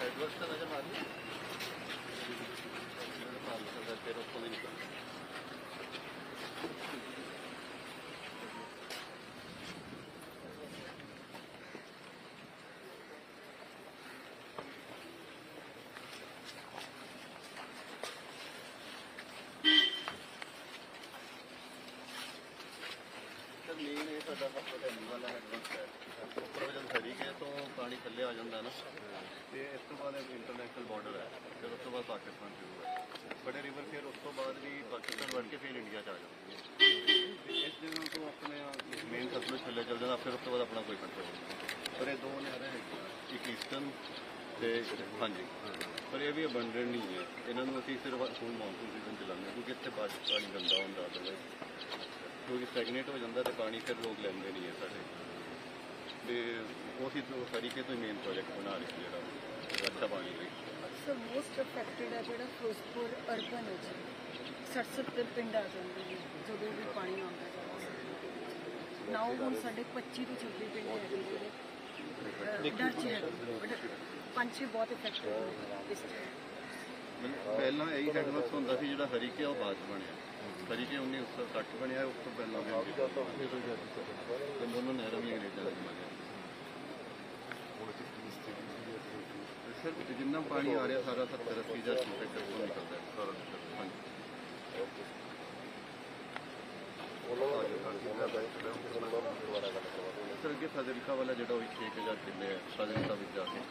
ਹੈਡਵਰਕ ਤਾਂ ਨਜ਼ਰ ਮਾਰ ਲਈ ਮਾਰ ਸਕਦਾ ਫਿਰ ਉੱਥੋਂ ਮੇਨ ਇਹ ਸਾਡਾ ਹਸਪਤਾਲ ਢੱਲੀ ਵਾਲਾ ਹੈਡਵਰਕ ਹੈ ਉੱਪਰੋਂ ਜਦ ਹਰੀਕੇ ਤੋਂ ਪਾਣੀ ਥੱਲੇ ਆ ਜਾਂਦਾ ਨਾ। ਤੇ ਇਸ ਤੋਂ ਬਾਅਦ ਇੰਟਰਨੈਸ਼ਨਲ ਬਾਰਡਰ ਹੈ ਫਿਰ ਉਸ ਤੋਂ ਬਾਅਦ ਪਾਕਿਸਤਾਨ ਸ਼ੁਰੂ ਹੈ। ਬੜੇ ਰਿਵਰ ਫਿਰ ਉਸ ਤੋਂ ਬਾਅਦ ਵੀ ਪਾਕਿਸਤਾਨ ਵੜ ਕੇ ਫਿਰ ਇੰਡੀਆ ਚ ਆ ਜਾਂਦੀ ਹੈ। ਇਸ ਜਗ੍ਹਾ ਤੋਂ ਆਪਣੇ ਮੇਨ ਸਤਲੁਜ ਥੱਲੇ ਚੱਲ ਜਾਂਦਾ ਫਿਰ ਉਸ ਤੋਂ ਬਾਅਦ ਆਪਣਾ ਕੋਈ ਕੰਟਰੋਲ ਨਹੀਂ ਪਰ ਇਹ ਦੋ ਨਹਿਰਾਂ ਹੈਗੀਆਂ। ਇੱਕ ਈਸਟਰਨ ਤੇ ਹਾਂਜੀ। ਪਰ ਇਹ ਵੀ ਅਬੰਡੈਂਟ ਨਹੀਂ ਹੈ। ਇਹਨਾਂ ਨੂੰ ਅਸੀਂ ਸਿਰਫ ਹੁਣ ਮੌਨਸੂਨ ਸੀਜ਼ਨ ਚ ਲਾਉਂਦੇ ਹਾਂ ਕਿਉਂਕਿ ਇੱਥੇ ਪਾਣੀ ਗੰਦਾ ਹੁੰਦਾ ਅਦਰਵਾਈਜ਼ ਕਿਉਂਕਿ ਸਟੈਗਨੇਟ ਹੋ ਜਾਂਦਾ ਤੇ ਪਾਣੀ ਫਿਰ ਲੋਕ ਲੈਂਦੇ ਨਹੀਂ ਹੈ ਸਾਡੇ। ਤੇ ਉਹ ਅਸੀਂ ਤੋਂ ਹਰੀਕੇ ਤੋਂ ਮੇਨ ਪ੍ਰੋਜੈਕਟ ਬਣਾ ਰਹੇ ਜਿਹੜਾ ਸੋ ਮੋਸਟ ਅਫੈਕਟਡ ਹੈ ਜਿਹੜਾ ਫਿਰੋਜ਼ਪੁਰ ਅਰਬਨ ਹੈ ਜੀ। ਸੜਸਠ ਦੇ ਪਿੰਡ ਆ ਜਾਂਦੇ ਨੇ ਜਦੋਂ ਵੀ ਪਾਣੀ ਆਉਂਦਾ ਜਾਂਦਾ ਨਾਓ ਹੁਣ ਸਾਡੇ 25 ਤੋਂ 26 ਪਿੰਡ ਹੈਗੇ ਜਿਹੜੇ ਡਰ ਚ ਹੈ ਬਟ ਪੰਜ ਛੇ ਬਹੁਤ ਇਫੈਕਟਡ ਇਸ ਮਤਲਬ ਪਹਿਲਾਂ ਇਹੀ ਹੈਡਵਰਕਸ ਹੁੰਦਾ ਸੀ ਜਿਹੜਾ ਹਰੀਕੇ ਉਹ ਬਾਅਦ 'ਚ ਬਣਿਆ ਹਰੀਕੇ 1960 ਬਣਿਆ ਉਸ ਤੋਂ ਪਹਿਲਾਂ ਵੀ ਨਹਿਰਾਂ ਵੀ ਅੰਗਰੇਜ਼ਾਂ ਦੇ ਬਣਿਆ ਸਰ ਜਿੰਨਾ ਪਾਣੀ ਆ ਰਿਹਾ ਸਾਰਾ 70 80 ਹਜ਼ਾਰ ਕਿਊਸੈਕ ਤੋਂ ਨਿਕਲਦਾ ਹੈ ਸਾਰਾ ਹਾਂਜੀ ਸਰ ਅੱਗੇ ਫਾਜ਼ਿਲਕਾ ਵਾਲਾ ਜਿਹੜਾ ਉਹ 6000 ਕਿੱਲੇ ਹੈ ਫਾਜ਼ਿਲਕਾ ਵਿੱਚ ਜਾ ਕੇ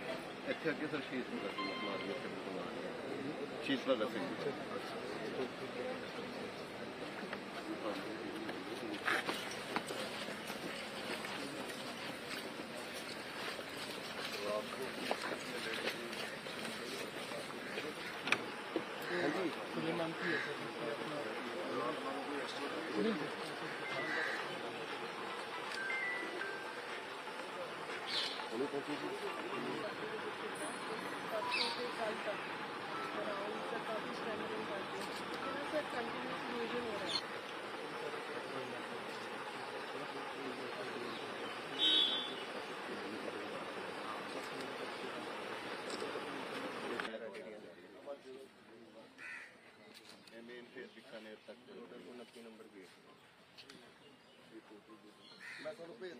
ਇੱਥੇ ਅੱਗੇ ਸਰ ਸ਼ਹੀਦ ਭਗਤ ਸਿੰਘ ਸਮਾਰਕ ਇੱਥੇ ਬਿਲਕੁਲ ਆ ਰਿਹਾ ਸ਼ਹੀਦ ਭਗਤ ਸਿੰਘ ਜੀ ਇਹ ਮੇਨ ਫੇਸ ਬਿਕਾਨੇਰ ਤੱਕ 29 ਨੰਬਰ ਗੇਟ ਮੈਂ ਤੁਹਾਨੂੰ ਭੇਜ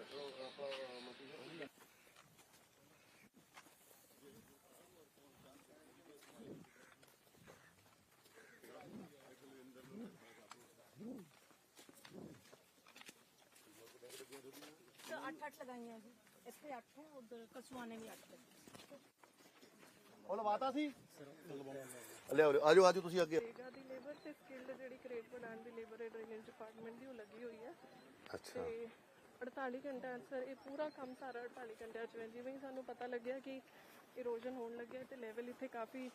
ਅੱਠ ਲਗਾਈਆਂ ਜੀ। ਇੱਥੇ ਅੱਠ ਹੈ ਉਧਰ ਕਸੂਆਨੇ ਵੀ ਅੱਠ ਹੈ। ਉਹ ਲਵਾਤਾ ਸੀ? ਲਿਆਓ ਲਿਆਓ ਆਜੋ ਆਜੋ ਤੁਸੀਂ ਅੱਗੇ। ਨਰੇਗਾ ਦੀ ਲੇਬਰ ਤੇ ਸਕਿਲਡ ਜਿਹੜੀ ਕ੍ਰੇਟ ਬਣਾਉਣ ਦੀ ਲੇਬਰ ਹੈ ਡਰੇਨੇਜ ਡਿਪਾਰਟਮੈਂਟ ਦੀ ਉਹ ਲੱਗੀ ਹੋਈ ਹੈ। ਅੱਛਾ। ਤੇ 48 ਘੰਟਿਆਂ 'ਚ ਸਰ ਇਹ ਪੂਰਾ ਕੰਮ ਸਾਰਾ 48 ਘੰਟਿਆਂ 'ਚ ਹੈ। ਜਿਵੇਂ ਹੀ ਸਾਨੂੰ ਪਤਾ ਲੱਗਿਆ ਕਿ ਇਰੋਜਨ ਹੋਣ ਲੱਗਿਆ ਤੇ ਲੈਵਲ ਇੱਥੇ ਕਾਫੀ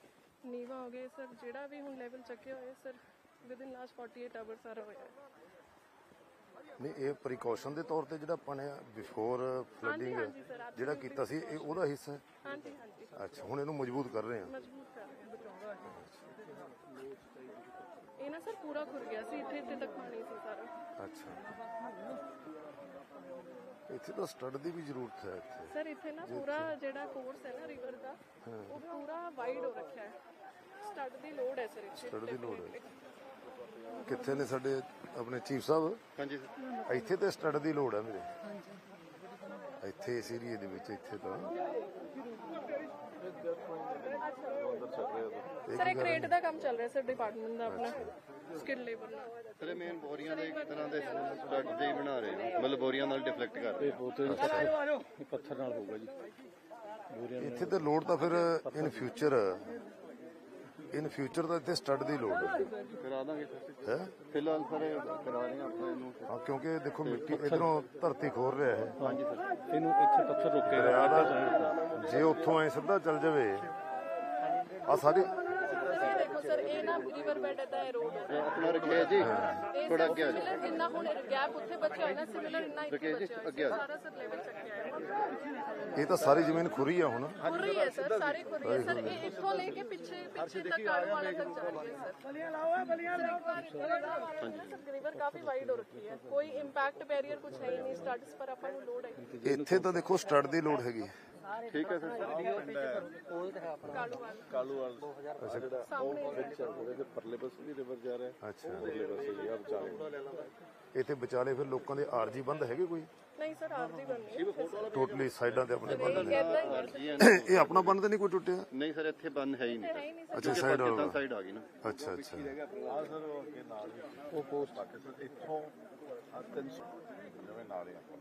ਨੀਵਾ ਹੋ ਗਿਆ ਸਰ ਜਿਹੜਾ ਵੀ ਹੁਣ ਲੈਵਲ ਚੱਕਿਆ ਹੋਇਆ ਸਰ ਵਿਦਿਨ ਲਾਸਟ 48 ਆਵਰ ਸਾਰਾ ਹੋਇਆ ਹੈ। ਨਹੀਂ ਇਹ ਪ੍ਰੀਕਾਸ਼ਨ ਦੇ ਤੌਰ ਤੇ ਜਿਹੜਾ ਆਪਾਂ ਨੇ ਬਿਫੋਰ ਫਲੱਡਿੰਗ ਹਾਂਜੀ ਸਰ ਆਪ ਜਿਹੜਾ ਕੀਤਾ ਸੀ ਇਹ ਉਹਦਾ ਹਿੱਸਾ ਹੈ? ਹਾਂਜੀ ਹਾਂਜੀ। ਅੱਛਾ ਹੁਣ ਇਹਨੂੰ ਮਜ਼ਬੂਤ ਕਰ ਰਹੇ ਹਾਂ। ਮਜ਼ਬੂਤ ਕਰ ਰਹੇ ਹਾਂ ਇਹ ਨਾ ਸਰ ਪੂਰਾ ਖੁਰ ਗਿਆ ਸੀ ਇੱਥੇ ਇੱਥੇ ਤੱਕ ਪਾਣੀ ਸੀ ਸਾਰਾ। ਅੱਛਾ। ਇੱਥੇ ਤਾਂ ਸਟੱਡ ਦੀ ਵੀ ਜ਼ਰੂਰਤ ਹੈ ਇੱਥੇ। ਸਰ ਇੱਥੇ ਨਾ ਪੂਰਾ ਜਿਹੜਾ ਕੋਰਸ ਹੈ ਨਾ ਰਿਵਰ ਦਾ ਉਹ ਪੂਰਾ ਵਾਈਡ ਹੋ ਰੱਖਿਆ ਹੈ। ਸਟੱਡ ਦੀ ਲੋਡ ਹੈ ਸਰ ਇੱਥੇ। ਸਟੱਡ ਦੀ ਲੋੜ ਹੈ। ਕਿੱਥੇ ਨੇ ਸਾਡੇ ਆਪਣੇ ਚੀਫ ਸਾਹਿਬ? ਹਾਂਜੀ। ਸਰ ਇੱਥੇ ਤੇ ਸਟੱਡ ਦੀ ਲੋੜ ਹੈ ਮੇਰੇ। ਇੱਥੇ ਇਸ ਏਰੀਏ ਦੇ ਵਿੱਚ ਇੱਥੇ ਤਾਂ। ਸਰ ਇੱਕ ਰੇਟ ਦਾ ਕੰਮ ਚੱਲ ਰਿਹਾ ਸਰ ਡਿਪਾਰਟਮੈਂਟ ਦਾ ਆਪਣਾ। ਸਕਿਲ ਲੇਬਰ ਨਾਲ ਸਰ ਮੇਨ ਬੋਰੀਆਂ ਦੇ ਇੱਕ ਤਰ੍ਹਾਂ ਦੇ ਸਟੱਡ ਦੇ ਹੀ ਬਣਾ ਰਹੇ ਨੇ। ਮਤਲਬ ਬੋਰੀਆਂ ਨਾਲ ਡਿਫਲੈਕਟ ਕਰ ਰਹੇ ਨੇ। ਪੱਥਰ ਨਾਲ ਹੋਊਗਾ ਜੀ। ਇੱਥੇ ਤੇ ਲੋੜ ਤਾਂ ਫਿਰ ਇਨ ਫਿਊਚਰ ਇਨ ਫਿਊਚਰ ਤਾਂ ਇੱਥੇ ਸਟੱਡ ਦੀ ਲੋੜ ਹੈ। ਕਰਾ ਦਾਂਗੇ ਹੈ? ਫਿਲਹਾਲ ਸਰ ਕਰਾ ਰਹੇ ਆਪਾਂ ਇਹਨੂੰ ਹਾਂ ਕਿਉਂਕਿ ਦੇਖੋ ਮਿੱਟੀ ਇਧਰੋਂ ਧਰਤੀ ਖੋਰ ਰਿਹਾ ਹੈ। ਹਾਂਜੀ ਸਰ। ਇਹਨੂੰ ਇੱਥੇ ਪੱਥਰ ਰੁਕੇ ਦਰਿਆ ਦਾ ਜੇ ਉੱਥੋਂ ਐ ਸਿੱਧਾ ਚੱਲ ਜਾਵੇ ਆ ਸਰ ਰਿਵਰ ਬੈਡ ਦਾ ਰੋਡ ਹੋ ਇਹ ਆਪਣਾ ਰਖਿਆ ਜੀ ਰਿਹਾ ਥੋੜਾ ਅੱਗੇ ਆ ਜਾਓ। ਸਿਮਿਲਰ ਜਿੰਨਾ ਹੁਣ ਗੈਪ ਉੱਥੇ ਬਚਿਆ ਹੋਇਆ ਨਾ ਸਿਮਿਲਰ ਇੰਨਾ ਇੱਥੇ ਬਚਿਆ ਅੱਗੇ ਆ ਹੋਇਆ ਜਾਓ। ਸਾਰਾ ਸਰ ਲੈਵਲ ਚੱਕਿਆ ਹੈ ਇਹ ਤਾਂ ਸਾਰੀ ਜ਼ਮੀਨ ਖੁਰੀ ਆ ਹੁਣ। ਖੁਰ ਰਹੀ ਹੈ ਸਰ ਸਾਰੀ ਖੁਰ ਰਹੀ ਹੈ ਸਰ ਇਹ ਇੱਥੋਂ ਲੈ ਕੇ ਪਿੱਛੇ ਪਿੱਛੇ ਤੱਕ ਆੜੂ ਵਾਲਾ ਤੱਕ ਜਾ ਰਹੀ ਹੈ ਸਰ ਬਲੀਆਂ ਲਾਓ ਬਲੀਆਂ ਲਾਓ। ਸਰ ਰਿਵਰ ਕਾਫੀ ਵਾਈਡ ਹੋ ਰੱਖੀ ਹੈ। ਕੋਈ ਇੰਪੈਕਟ ਬੈਰੀਅਰ ਕੁਝ ਹੈ ਹੀ ਨਹੀਂ ਸਟੱਡਸ ਪਰ ਆਪਾਂ ਨੂੰ ਲੋਡ ਹੈ ਇੱਥੇ ਤਾਂ ਦੇਖੋ ਸਟੱਡ ਦੀ ਲੋੜ ਹੈਗੀ। ਠੀਕ ਹੈ ਸਰ ਕਾਲੂਵਾਲ। ਕਾਲੂਵਾਲ। ਜਿਹੜਾ ਉਹ ਵਿੱਚ ਉਹਦੇ ਦੇ ਪਰਲੇ ਪਾਸੇ ਵੀ ਰਿਵਰ ਜਾ ਰਿਹਾ। ਅੱਛਾ। ਪਰਲੇ ਪਾਸੇ ਵੀ ਆ ਵਿਚਾਲੇ। ਇੱਥੇ ਵਿਚਾਲੇ ਫਿਰ ਲੋਕਾਂ ਦੇ ਆਰਜੀ ਬੰਦ ਹੈਗੇ ਕੋਈ? ਨਹੀਂ ਸਰ ਆਰਜੀ ਬਣਨੀ ਟੋਟਲੀ ਸਾਈਡਾਂ ਤੇ ਆਪਣੇ ਬੰਦ ਨੇ ਇਦਾਂ ਹੀ ਹੈ ਸਰ। ਜੀ ਹੈ ਨਾ। ਇਹ ਆਪਣਾ ਬੰਦ ਤਾਂ ਨਹੀਂ ਕੋਈ ਟੁੱਟਿਆ? ਨਹੀਂ ਸਰ ਇੱਥੇ ਬੰਦ ਹੈ ਹੀ ਨਹੀਂ। ਹੈ ਹੀ ਨਹੀਂ ਸਰ। ਅੱਛਾ ਸਾਈਡ ਪਾਕਿਸਤਾਨ ਸਾਈਡ ਆ ਗਈ ਨਾ। ਅੱਛਾ ਅੱਛਾ। ਆ ਸਰ ਉਹ ਅੱਗੇ ਨਾਲ ਹੀ। ਉਹ ਪੋਸਟ ਪਾਕਿਸਤਾਨ ਇੱਥੋਂ ਆ 300 ਜਿਵੇਂ ਨਾਲ ਹੀ ਆਪਾਂ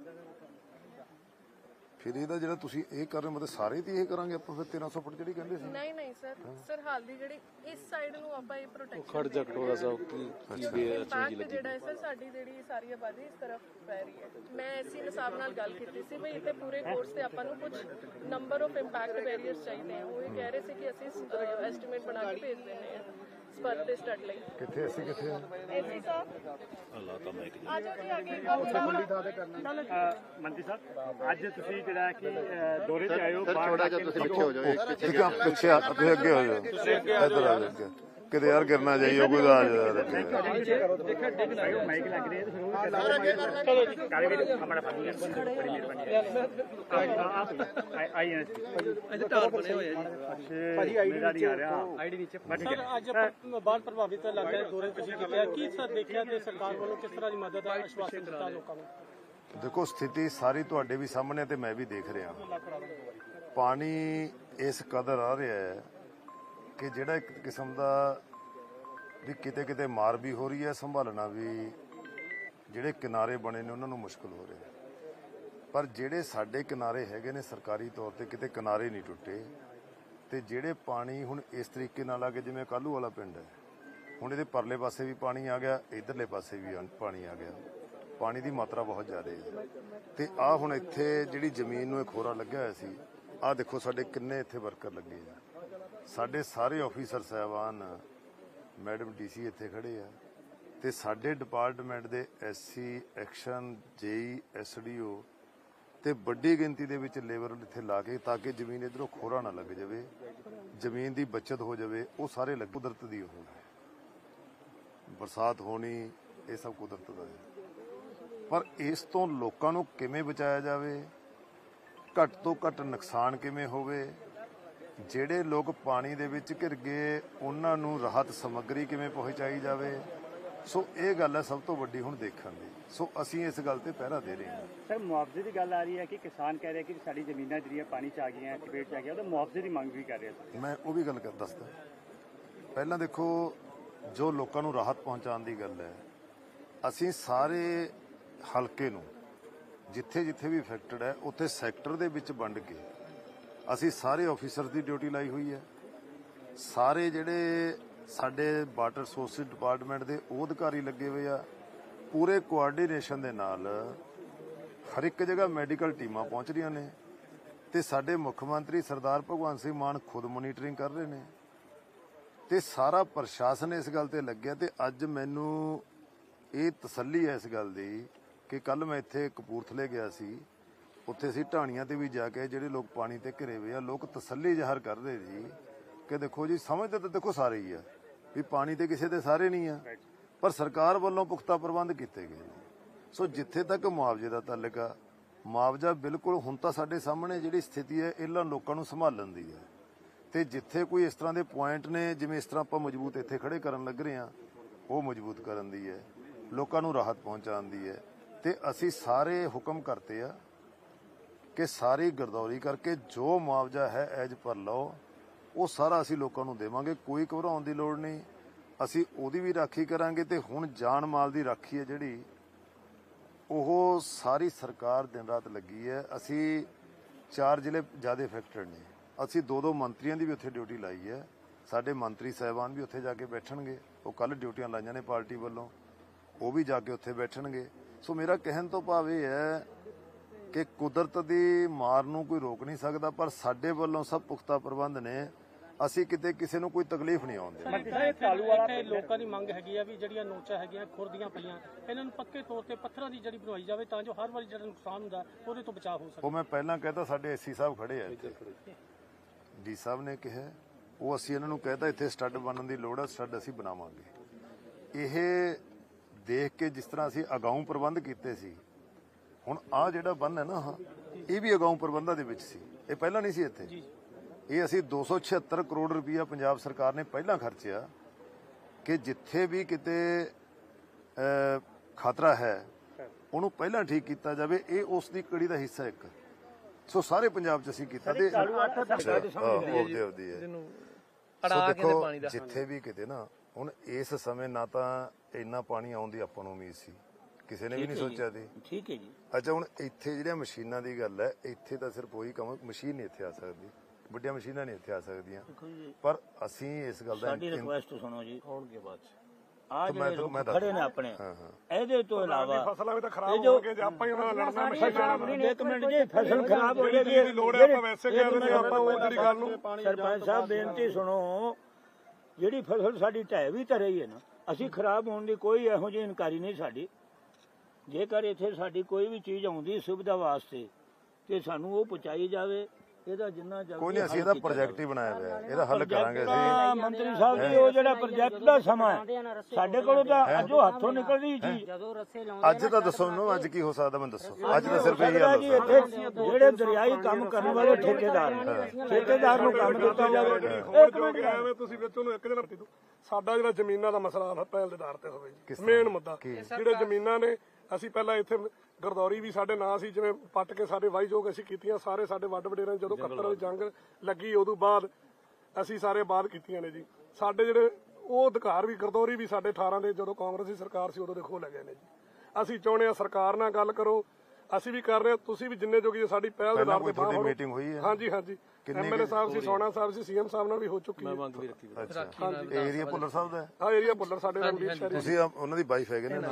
ਫਿਰ ਇਹਦਾ ਜਿਹੜਾ ਤੁਸੀਂ ਇਹ ਕਰ ਰਹੇ ਮਤਲਬ ਸਾਰੇ ਦੀ ਇਹ ਕਰਾਂਗੇ ਆਪਾਂ ਫਿਰ 1300 ਫੁੱਟ ਜਿਹੜੀ ਕਹਿੰਦੇ ਸੀ। ਨਹੀਂ ਨਹੀਂ ਸਰ ਸਰ ਹਾਲ ਦੀ ਜਿਹੜੀ ਇਸ ਸਾਈਡ ਨੂੰ ਆਪਾਂ ਇਹ ਪ੍ਰੋਟੈਕਸ਼ਨ ਖੜ ਜਾ ਕਟੋਰਾ ਸਾਹਿਬ ਕੀ ਜਿਹੜਾ ਹੈ ਸਰ ਸਾਡੀ ਜਿਹੜੀ ਸਾਰੀ ਆਬਾਦੀ ਇਸ ਤਰਫ ਪੈ ਰਹੀ ਹੈ। ਮੈਂ ਐਸੀ ਨਸਾਬ ਨਾਲ ਗੱਲ ਕੀਤੀ ਸੀ ਵੀ ਇੱਥੇ ਪੂਰੇ ਕੋਰਸ ਤੇ ਆਪਾਂ ਨੂੰ ਕੁਝ ਨੰਬਰ ਆਫ ਇੰਪੈਕਟ ਬੈਰੀਅਰਸ ਚਾਹੀਦੇ ਆ। ਉਹ ਇਹ ਕਹਿ ਰਹੇ ਸੀ ਕਿ ਅਸੀਂ ਐਸਟੀਮੇਟ ਬਣਾ ਕੇ ਭੇਜ ਦਿੰਦੇ ਆ ਸਪਰ ਤੇ ਸਟੱਡ ਲਈ। ਕਿੱਥੇ ਅਸੀਂ ਕਿੱਥੇ ਆ? ਐਸੀ ਸਾਹਿਬ ਅੱਲਾਹ ਤਾਂ ਮੈਂ ਆ ਜਾਓ ਜੀ ਅੱਗੇ ਮੰਤਰੀ ਸਾਹਿਬ ਅੱਜ ਤੁਸੀਂ ਜਿਹੜਾ ਕਿ ਦੌਰੇ ਤੇ ਆਏ ਹੋ ਸਰ ਬਾਹਰ ਥੋੜਾ ਜਿਹਾ ਤੁਸੀਂ ਪਿੱਛੇ ਹੋ ਜਾਓ ਇੱਕ ਪਿੱਛੇ ਪਿੱਛੇ ਆ ਤੁਸੀਂ ਅੱਗੇ ਹੋ ਜਾਓ। ਇੱਧਰ ਆ ਜਾਓ ਅੱਗੇ ਕਿਤੇ ਯਾਰ ਗਿਰਨਾ ਜਾਈਓ ਕੋਈ ਆ ਜਾਓ ਮਾਈਕ ਲੱਗ ਰਿਹਾ ਤੇ ਫਿਰ ਉਹ ਚਲੋ ਜੀ ਕਾਲੇ ਵੀਰ ਹਮਾਰਾ ਫਾਨੀ ਬੜੀ ਮਿਹਰਬਾਨੀ ਆਈ ਹੈ ਅੱਜ ਟਾਰ ਬਣੇ ਹੋਏ ਜੀ ਭਾਜੀ ਆਈਡੀ ਨਹੀਂ ਆ ਰਿਹਾ ਆਈਡੀ ਨੀਚੇ ਸਰ ਅੱਜ ਬਾੜ ਪ੍ਰਭਾਵਿਤ ਇਲਾਕੇ ਦੌਰੇ ਤੁਸੀਂ ਕੀਤੇ ਕੀ ਸਰ ਦੇਖਿਆ ਤੇ ਸਰਕਾਰ ਵੱਲੋਂ ਕਿਸ ਤਰ੍ਹਾਂ ਦੀ ਮਦਦ ਦਾ ਆਸ਼ਵਾਸਨ ਦਿੱਤਾ ਲੋਕਾਂ ਨੂੰ ਦੇਖੋ, ਸਥਿਤੀ ਸਾਰੀ ਤੁਹਾਡੇ ਵੀ ਸਾਹਮਣੇ ਤੇ ਮੈਂ ਵੀ ਦੇਖ ਰਿਹਾ। ਪਾਣੀ ਇਸ ਕਦਰ ਆ ਰਿਹਾ ਹੈ। ਕਿ ਜਿਹੜਾ ਇੱਕ ਕਿਸਮ ਦਾ ਵੀ ਕਿਤੇ ਕਿਤੇ ਮਾਰ ਵੀ ਹੋ ਰਹੀ ਹੈ, ਸੰਭਾਲਣਾ ਵੀ ਜਿਹੜੇ ਕਿਨਾਰੇ ਬਣੇ ਨੇ, ਉਹਨਾਂ ਨੂੰ ਮੁਸ਼ਕਲ ਹੋ ਰਿਹਾ ਪਰ ਜਿਹੜੇ ਸਾਡੇ ਕਿਨਾਰੇ ਹੈਗੇ ਨੇ ਸਰਕਾਰੀ ਤੌਰ ਤੇ, ਕਿਤੇ ਕਿਨਾਰੇ ਨਹੀਂ ਟੁੱਟੇ, ਤੇ ਜਿਹੜੇ ਪਾਣੀ ਹੁਣ ਇਸ ਤਰੀਕੇ ਨਾਲ ਆ ਕੇ ਜਿਵੇਂ ਕਾਲੂ ਵਾਲਾ ਪਿੰਡ ਹੈ। ਹੁਣ ਇਹਦੇ ਪਰਲੇ ਪਾਸੇ ਵੀ ਪਾਣੀ ਆ ਗਿਆ, ਇਧਰਲੇ ਪਾਸੇ ਵੀ ਆ- ਪਾਣੀ ਆ ਗਿਆ। ਪਾਣੀ ਦੀ ਮਾਤਰਾ ਬਹੁਤ ਜ਼ਿਆਦਾ ਹੈ। ਤੇ ਆ ਹੁਣ ਇੱਥੇ ਜਿਹੜੀ ਜ਼ਮੀਨ ਨੂੰ ਇੱਕ ਖੋਰਾ ਲੱਗਿਆ ਹੋਇਆ ਸੀ ਆ ਦੇਖੋ ਸਾਡੇ ਕਿੰਨੇ ਇੱਥੇ ਵਰਕਰ ਲੱਗੇ ਆ। ਸਾਡੇ ਸਾਰੇ ਆਫੀਸਰ ਸਾਹਿਬਾਨ ਮੈਡਮ ਡੀਸੀ ਇੱਥੇ ਖੜੇ ਆ ਤੇ ਸਾਡੇ ਡਿਪਾਰਟਮੈਂਟ ਦੇ ਐਸਸੀ ਐਕਸ਼ਨ ਜੇਈ ਐਸਡੀਓ ਤੇ ਵੱਡੀ ਗਿਣਤੀ ਦੇ ਵਿੱਚ ਲੇਬਰ ਇੱਥੇ ਲਾ ਕੇ ਤਾਂ ਕਿ ਜ਼ਮੀਨ ਇਧਰੋਂ ਖੋਰਾ ਨਾ ਲੱਗ ਜਾਵੇ, ਜ਼ਮੀਨ ਦੀ ਬਚਤ ਹੋ ਜਾਵੇ, ਉਹ ਸਾਰੇ ਲੱਗ ਕੁਦਰਤ ਦੀ ਉਹ ਬਰਸਾਤ ਹੋਣੀ, ਇਹ ਸਭ ਕੁਦਰਤ ਦਾ ਹੈ। ਪਰ ਇਸ ਤੋਂ ਲੋਕਾਂ ਨੂੰ ਕਿਵੇਂ ਬਚਾਇਆ ਜਾਵੇ? ਘੱਟ ਤੋਂ ਘੱਟ ਨੁਕਸਾਨ ਕਿਵੇਂ ਹੋਵੇ? ਜਿਹੜੇ ਲੋਕ ਪਾਣੀ ਦੇ ਵਿੱਚ ਘਿਰ ਗਏ ਉਹਨਾਂ ਨੂੰ ਰਾਹਤ ਸਮੱਗਰੀ ਕਿਵੇਂ ਪਹੁੰਚਾਈ ਜਾਵੇ? ਸੋ ਇਹ ਗੱਲ ਹੈ ਸਭ ਤੋਂ ਵੱਡੀ ਹੁਣ ਦੇਖਣ ਦੀ। ਸੋ ਅਸੀਂ ਇਸ ਗੱਲ ਤੇ ਪਹਿਰਾ ਦੇ ਰਹੇ ਹਾਂ। ਸਰ ਮੁਆਵਜ਼ੇ ਦੀ ਗੱਲ ਆ ਰਹੀ ਹੈ ਕਿ ਕਿਸਾਨ ਕਹਿ ਰਿਹਾ ਕਿ ਸਾਡੀ ਜ਼ਮੀਨਾਂ ਜਿਹੜੀਆਂ ਪਾਣੀ ਚ ਆ ਗਈਆਂ ਚਪੇਟ ਚ ਆ ਗਿਆ ਉਹਦਾ ਮੁਆਵਜ਼ੇ ਦੀ ਮੰਗ ਵੀ ਕਰ ਰਿਹਾ ਸਰ। ਮੈਂ ਉਹ ਵੀ ਗੱਲ ਕਰ ਦੱਸਦਾ। ਪਹਿਲਾਂ ਦੇਖੋ ਜੋ ਲੋਕਾਂ ਨੂੰ ਰਾਹਤ ਪਹੁੰਚਾਉਣ ਦੀ ਗੱਲ ਹੈ ਅਸੀਂ ਸਾਰੇ ਹਲਕੇ ਨੂੰ ਜਿੱਥੇ ਜਿੱਥੇ ਵੀ ਇਫੈਕਟਡ ਹੈ ਉੱਥੇ ਸੈਕਟਰ ਦੇ ਵਿੱਚ ਵੰਡ ਕੇ ਅਸੀਂ ਸਾਰੇ ਆਫੀਸਰ ਦੀ ਡਿਊਟੀ ਲਾਈ ਹੋਈ ਹੈ। ਸਾਰੇ ਜਿਹੜੇ ਸਾਡੇ ਵਾਟਰ ਰਿਸੋਰਸਿਸ ਡਿਪਾਰਟਮੈਂਟ ਦੇ ਉਹ ਅਧਿਕਾਰੀ ਲੱਗੇ ਹੋਏ ਆ। ਪੂਰੇ ਕੋਆਰਡੀਨੇਸ਼ਨ ਦੇ ਨਾਲ ਹਰ ਇੱਕ ਜਗ੍ਹਾ ਮੈਡੀਕਲ ਟੀਮਾਂ ਪਹੁੰਚ ਰਹੀਆਂ ਨੇ ਤੇ ਸਾਡੇ ਮੁੱਖ ਮੰਤਰੀ ਸਰਦਾਰ ਭਗਵੰਤ ਸਿੰਘ ਮਾਨ ਖੁਦ ਮੋਨੀਟਰਿੰਗ ਕਰ ਰਹੇ ਨੇ। ਤੇ ਸਾਰਾ ਪ੍ਰਸ਼ਾਸਨ ਇਸ ਗੱਲ ਤੇ ਲੱਗਿਆ ਤੇ ਅੱਜ ਮੈਨੂੰ ਇਹ ਤਸੱਲੀ ਹੈ ਇਸ ਗੱਲ ਦੀ ਕਿ ਕੱਲ ਮੈਂ ਇੱਥੇ ਕਪੂਰਥਲੇ ਗਿਆ ਸੀ। ਉੱਥੇ ਅਸੀਂ ਢਾਣੀਆਂ ਤੇ ਵੀ ਜਾ ਕੇ ਜਿਹੜੇ ਲੋਕ ਪਾਣੀ ਤੇ ਘਿਰੇ ਹੋਏ ਆ, ਲੋਕ ਤਸੱਲੀ ਜ਼ਾਹਰ ਕਰ ਰਹੇ ਜੀ, ਕਿ ਦੇਖੋ ਜੀ, ਸਮਝਦੇ ਤਾਂ ਦੇਖੋ ਸਾਰੇ ਹੀ ਆ, ਵੀ ਪਾਣੀ ਤੇ ਕਿਸੇ ਦੇ ਸਾਰੇ ਨਹੀਂ ਆ, ਪਰ ਸਰਕਾਰ ਵੱਲੋਂ ਪੁਖਤਾ ਪ੍ਰਬੰਧ ਕੀਤੇ ਗਏ ਨੇ। ਸੋ ਜਿੱਥੇ ਤੱਕ ਮੁਆਵਜ਼ੇ ਦਾ ਤਾਲੁਕ ਆ, ਮੁਆਵਜ਼ਾ ਬਿਲਕੁਲ ਹੁਣ ਤਾਂ ਸਾਡੇ ਸਾਹਮਣੇ ਜਿਹੜੀ ਸਥਿਤੀ ਹੈ, ਇਹਨਾਂ ਲੋਕਾਂ ਨੂੰ ਸੰਭਾਲਣ ਦੀ ਹੈ ਤੇ ਜਿੱਥੇ ਕੋਈ ਇਸ ਤਰ੍ਹਾਂ ਦੇ ਪੁਆਇੰਟ ਨੇ, ਜਿਵੇਂ ਇਸ ਤਰ੍ਹਾਂ ਆਪਾਂ ਮਜ਼ਬੂਤ ਇੱਥੇ ਖੜੇ ਕਰਨ ਲੱਗ ਰਹੇ ਆ, ਉਹ ਮਜ਼ਬੂਤ ਕਰਨ ਦੀ ਹੈ, ਲੋਕਾਂ ਨੂੰ ਰਾਹਤ ਪਹੁੰਚਾਉਣ ਦੀ ਹੈ। ਤੇ ਅਸੀਂ ਸਾਰੇ ਹੁਕਮ ਕਰਤੇ ਆ ਕਿ ਸਾਰੀ ਗਰਦੌਰੀ ਕਰਕੇ ਜੋ ਮੁਆਵਜ਼ਾ ਹੈ ਐਜ ਪਰ ਲਓ ਉਹ ਸਾਰਾ ਅਸੀਂ ਲੋਕਾਂ ਨੂੰ ਦੇਵਾਂਗੇ, ਕੋਈ ਘਬਰਾਉਣ ਦੀ ਲੋੜ ਨਹੀਂ। ਅਸੀਂ ਉਹਦੀ ਵੀ ਰਾਖੀ ਕਰਾਂਗੇ ਤੇ ਹੁਣ ਜਾਨ ਮਾਲ ਦੀ ਰਾਖੀ ਹੈ ਜਿਹੜੀ, ਉਹ ਸਾਰੀ ਸਰਕਾਰ ਦਿਨ ਰਾਤ ਲੱਗੀ ਹੈ। ਅਸੀਂ ਚਾਰ ਜ਼ਿਲ੍ਹੇ ਜ਼ਿਆਦਾ ਇਫੈਕਟਡ ਨੇ। ਅਸੀਂ ਦੋ ਦੋ ਮੰਤਰੀਆਂ ਦੀ ਵੀ ਉੱਥੇ ਡਿਊਟੀ ਲਾਈ ਹੈ। ਸਾਡੇ ਮੰਤਰੀ ਸਾਹਿਬਾਨ ਵੀ ਉੱਥੇ ਜਾ ਕੇ ਬੈਠਣਗੇ। ਉਹ ਕੱਲ ਡਿਊਟੀਆਂ ਲਾਈਆਂ ਨੇ ਪਾਰਟੀ ਵੱਲੋਂ। ਉਹ ਵੀ ਜਾ ਕੇ ਉੱਥੇ ਬੈਠਣਗੇ। ਸੋ ਮੇਰਾ ਕਹਿਣ ਤੋਂ ਭਾਵ ਇਹ ਹੈ ਕਿ ਕੁਦਰਤ ਦੀ ਮਾਰ ਨੂੰ ਕੋਈ ਰੋਕ ਨਹੀਂ ਸਕਦਾ ਪਰ ਸਾਡੇ ਵੱਲੋਂ ਸਭ ਪੁਖਤਾ ਪ੍ਰਬੰਧ ਨੇ। ਅਸੀਂ ਕਿਤੇ ਕਿਸੇ ਨੂੰ ਕੋਈ ਤਕਲੀਫ ਨਹੀਂ ਕਾਲੂ ਵਾਲਾ ਲੋਕਾਂ ਦੀ ਮੰਗ ਹੈਗੀ ਆ ਵੀ ਜਿਹੜੀਆਂ ਨੋਚਾਂ ਹੈਗੀਆਂ ਖੁਰਦੀਆਂ ਪਈਆਂ ਇਹਨਾਂ ਨੂੰ ਪੱਕੇ ਤੌਰ ਤੇ ਪੱਥਰਾਂ ਦੀ ਜੜੀ ਬਣਵਾਈ ਜਾਵੇ ਤਾਂ ਜੋ ਹਰ ਵਾਰੀ ਜਿਹੜਾ ਨੁਕਸਾਨ ਹੁੰਦਾ ਉਹਦੇ ਤੋਂ ਬਚਾਅ ਹੋ ਸਕੇ। ਉਹ ਮੈਂ ਪਹਿਲਾਂ ਕਹਿਤਾ ਸਾਡੇ ਐਸੀ ਸਾਹਿਬ ਖੜੇ ਆ ਇੱਥੇ। ਡੀ ਸਾਹਿਬ ਨੇ ਕਿਹਾ ਉਹ ਅਸੀਂ ਇਹਨਾਂ ਨੂੰ ਕਹਿਤਾ ਇੱਥੇ ਸਟੱਡ ਬਣਨ ਦੀ ਲੋੜ ਹੈ ਸਟੱਡ ਅਸੀਂ ਬਣਾਵਾਂਗੇ। ਇਹ ਦੇਖ ਕੇ ਜਿਸ ਤਰ੍ਹਾਂ ਅਸੀਂ ਅਗਾਊਂ ਪ੍ਰਬੰਧ ਕੀਤੇ ਸੀ ਹੁਣ ਆ ਜਿਹੜਾ ਬੰਨ ਹੈ ਨਾ ਇਹ ਵੀ ਅਗਾਊਂ ਪ੍ਰਬੰਧਾਂ ਦੇ ਵਿੱਚ ਸੀ। ਇਹ ਪਹਿਲਾਂ ਨਹੀਂ ਸੀ ਇੱਥੇ। ਇਹ ਅਸੀਂ 276 ਕਰੋੜ ਰੁਪਈਆ ਪੰਜਾਬ ਸਰਕਾਰ ਨੇ ਪਹਿਲਾਂ ਖਰਚਿਆ ਕਿ ਜਿੱਥੇ ਵੀ ਕਿਤੇ ਖਤਰਾ ਹੈ ਉਹਨੂੰ ਪਹਿਲਾਂ ਠੀਕ ਕੀਤਾ ਜਾਵੇ। ਇਹ ਉਸ ਦੀ ਕੜੀ ਦਾ ਹਿੱਸਾ ਇੱਕ। ਸੋ ਸਾਰੇ ਪੰਜਾਬ 'ਚ ਅਸੀਂ ਕੀਤਾ ਤੇ ਹਾਂ, ਉਹਦੇ ਉਹਦੀ ਹੈ। ਸੋ ਦੇਖੋ ਜਿੱਥੇ ਵੀ ਕਿਤੇ ਨਾ ਹੁਣ ਇਸ ਸਮੇਂ ਨਾ ਤਾਂ ਇੰਨਾ ਪਾਣੀ ਆਉਣ ਦੀ ਆਪਾਂ ਨੂੰ ਉਮੀਦ ਸੀ। ਕਿਸੇ ਨੇ ਵੀ ਨਹੀਂ ਸੋਚਿਆ ਸੀ। ਠੀਕ ਹੈ ਜੀ। ਅੱਛਾ ਹੁਣ ਇੱਥੇ ਜਿਹੜੀਆਂ ਮਸ਼ੀਨਾਂ ਦੀ ਗੱਲ ਹੈ ਇੱਥੇ ਤਾਂ ਸਿਰਫ ਉਹੀ ਕੰਮ ਮਸ਼ੀਨ ਨਹੀਂ ਇੱਥੇ ਆ ਸਕਦੀ। ਵੱਡੀਆਂ ਮਸ਼ੀਨਾਂ ਨਹੀਂ ਇੱਥੇ ਆ ਸਕਦੀਆਂ। ਪਰ ਅਸੀਂ ਇਸ ਗੱਲ ਦਾ ਸਾਡੀ ਰਿਕੁਐਸਟ ਸੁਣੋ ਜੀ। ਹੋਣਗੇ ਬਾਅਦ ਆ ਜਿਹੜੇ ਖੜੇ ਨੇ ਆਪਣੇ ਹਾਂ ਹਾਂ। ਇਹਦੇ ਤੋਂ ਇਲਾਵਾ ਫਸਲਾਂ ਵੀ ਤਾਂ ਖਰਾਬ ਇਹ ਜੋ- ਹੋਣਗੇ ਜੇ ਆਪਾਂ ਹੀ ਉਹਨਾਂ ਨਾਲ ਲੜਨਾ ਮਸ਼ੀਨਾਂ ਨਾਲ ਇੱਕ ਮਿੰਟ ਜੀ ਫਸਲ ਖਰਾਬ ਹੋ ਜਿਹੜੀ ਜਾਏਗੀ ਚੀਜ਼ ਦੀ ਲੋੜ ਹੈ ਆਪਾਂ ਵੈਸੇ ਕਹਿੰਦੇ ਨੇ ਆਪਾਂ ਉਹ ਜਿਹੜੀ ਗੱਲ ਨੂੰ ਸਰਪੰਚ ਸਾਹਿਬ ਬੇਨਤੀ ਸੁਣੋ ਜਿਹੜੀ ਫਸਲ ਸਾਡੀ ਢਹਿ ਵੀ ਤਾਂ ਰਹੀ ਹੈ ਨਾ ਅਸੀਂ ਖਰਾਬ ਹੋਣ ਦੀ ਕੋਈ ਇਹੋ ਜਿਹੀ ਇਨਕਾਰੀ ਨਹੀਂ ਸਾਡੀ। ਜੇਕਰ ਇੱਥੇ ਸਾਡੀ ਕੋਈ ਵੀ ਚੀਜ਼ ਆਉਂਦੀ ਸੁਵਿਧਾ ਵਾਸਤੇ ਤੇ ਸਾਨੂੰ ਉਹ ਪਹੁੰਚਾਈ ਜਾਵੇ ਇਹਦਾ ਜਿੰਨਾ ਜਲਦੀ ਕੋਈ ਨਹੀਂ ਅਸੀਂ ਇਹਦਾ ਪ੍ਰੋਜੈਕਟ ਹੀ ਬਣਾਇਆ ਹੋਇਆ ਹੈ। ਇਹਦਾ ਹੱਲ ਕਰਾਂਗੇ ਅਸੀਂ। ਮੰਤਰੀ ਸਾਹਿਬ ਜੀ ਉਹ ਜਿਹੜਾ ਪ੍ਰੋਜੈਕਟ ਦਾ ਸਮਾਂ ਹੈ ਸਾਡੇ ਕੋਲੋਂ ਤਾਂ ਅਜੋ ਹੱਥੋਂ ਨਿਕਲ ਰਹੀ ਚੀਜ਼ ਅੱਜ ਤਾਂ ਦੱਸੋ ਮੈਨੂੰ ਅੱਜ ਕੀ ਹੋ ਸਕਦਾ ਮੈਨੂੰ ਦੱਸੋ। ਅੱਜ ਤਾਂ ਸਿਰਫ ਇਹੀ ਹੱਲ ਜੀ ਹੋ ਸਕਦਾ। ਇੱਥੇ ਜਿਹੜੇ ਦਰਿਆਈ ਕੰਮ ਕਰਨ ਵਾਲੇ ਠੇਕੇਦਾਰ ਨੇ, ਠੇਕੇਦਾਰ ਨੂੰ ਕੰਮ ਦਿੱਤਾ ਜਾਵੇ। ਹੋਰ ਕਿ ਐਵੇਂ ਤੁਸੀਂ ਵਿੱਚ ਉਹਨੂੰ ਇੱਕ ਜਣਾ ਦੋ ਸਾਡਾ ਜਿਹੜਾ ਜ਼ਮੀਨਾਂ ਦਾ ਮਸਲਾ ਹੈ ਪਹਿਲ ਦੇ ਆਧਾਰ ਤੇ ਹੋਵੇ ਜੀ। ਮੇਨ ਮੁੱਦਾ। ਜਿਹੜੇ ਜ਼ਮੀਨਾਂ ਨੇ ਅਸੀਂ ਪਹਿਲਾਂ ਇੱਥੇ ਗਰਦੌਰੀ ਵੀ ਸਾਡੇ ਨਾਂ ਸੀ ਜਿਵੇਂ ਪੱਟ ਕੇ ਸਾਡੇ ਵਾਹੀਯੋਗ ਅਸੀਂ ਕੀਤੀਆਂ ਸਾਰੇ ਸਾਡੇ ਵੱਡ ਵਡੇਰਿਆਂ ਨੇ ਜਦੋਂ 71 ਵਾਲੀ ਜੰਗ ਲੱਗੀ ਉਦੋਂ ਬਾਅਦ ਅਸੀਂ ਸਾਰੇ ਬਾਅਦ ਕੀਤੀਆਂ ਨੇ ਜੀ। ਸਾਡੇ ਜਿਹੜੇ ਉਹ ਅਧਿਕਾਰ ਵੀ ਗਰਦੌਰੀ ਵੀ ਸਾਡੇ 18 ਦੇ ਜਦੋਂ ਕਾਂਗਰਸੀ ਸਰਕਾਰ ਸੀ ਉਦੋਂ ਦੇ ਖੋਹ ਲੈ ਗਏ ਨੇ ਜੀ। ਅਸੀਂ ਚਾਹੁੰਦੇ ਆ ਸਰਕਾਰ ਨਾਲ ਗੱਲ ਕਰੋ। ਅਸੀਂ ਵੀ ਕਰ ਰਹੇ ਹਾਂ ਤੁਸੀਂ ਵੀ ਜਿੰਨੇ ਜੋਗੀ ਸਾਡੀ ਪਹਿਲ ਦੇ ਕੋਈ ਤੇ ਬਾਹਰ ਤੁਹਾਡੀ ਹੋਣੋ। ਮੀਟਿੰਗ ਹੋਈ ਹੈ? ਹਾਂਜੀ ਹਾਂਜੀ। ਐਮਐਲਏ ਸਾਹਿਬ ਸੀ ਸੋਨਾ ਸਾਹਿਬ ਸੀ ਸੀਐਮ ਸਾਹਿਬ ਨਾਲ ਵੀ ਹੋ ਚੁੱਕੀ ਹੈ। ਅੱਛਾ। ਇਹ ਏਰੀਆ ਭੁੱਲਰ ਸਾਹਿਬ ਦਾ? ਹੈ? ਹਾਂ ਏਰੀਆ ਭੁੱਲਰ ਸਾਡੇ ਰਣਜੀਤ ਸ਼ਹਿਰੀ। ਤੁਸੀਂ ਆ- ਉਹਨਾਂ ਦੀ ਵਾਈਫ ਹੈਗੇ ਨੇ ਨਾਲ?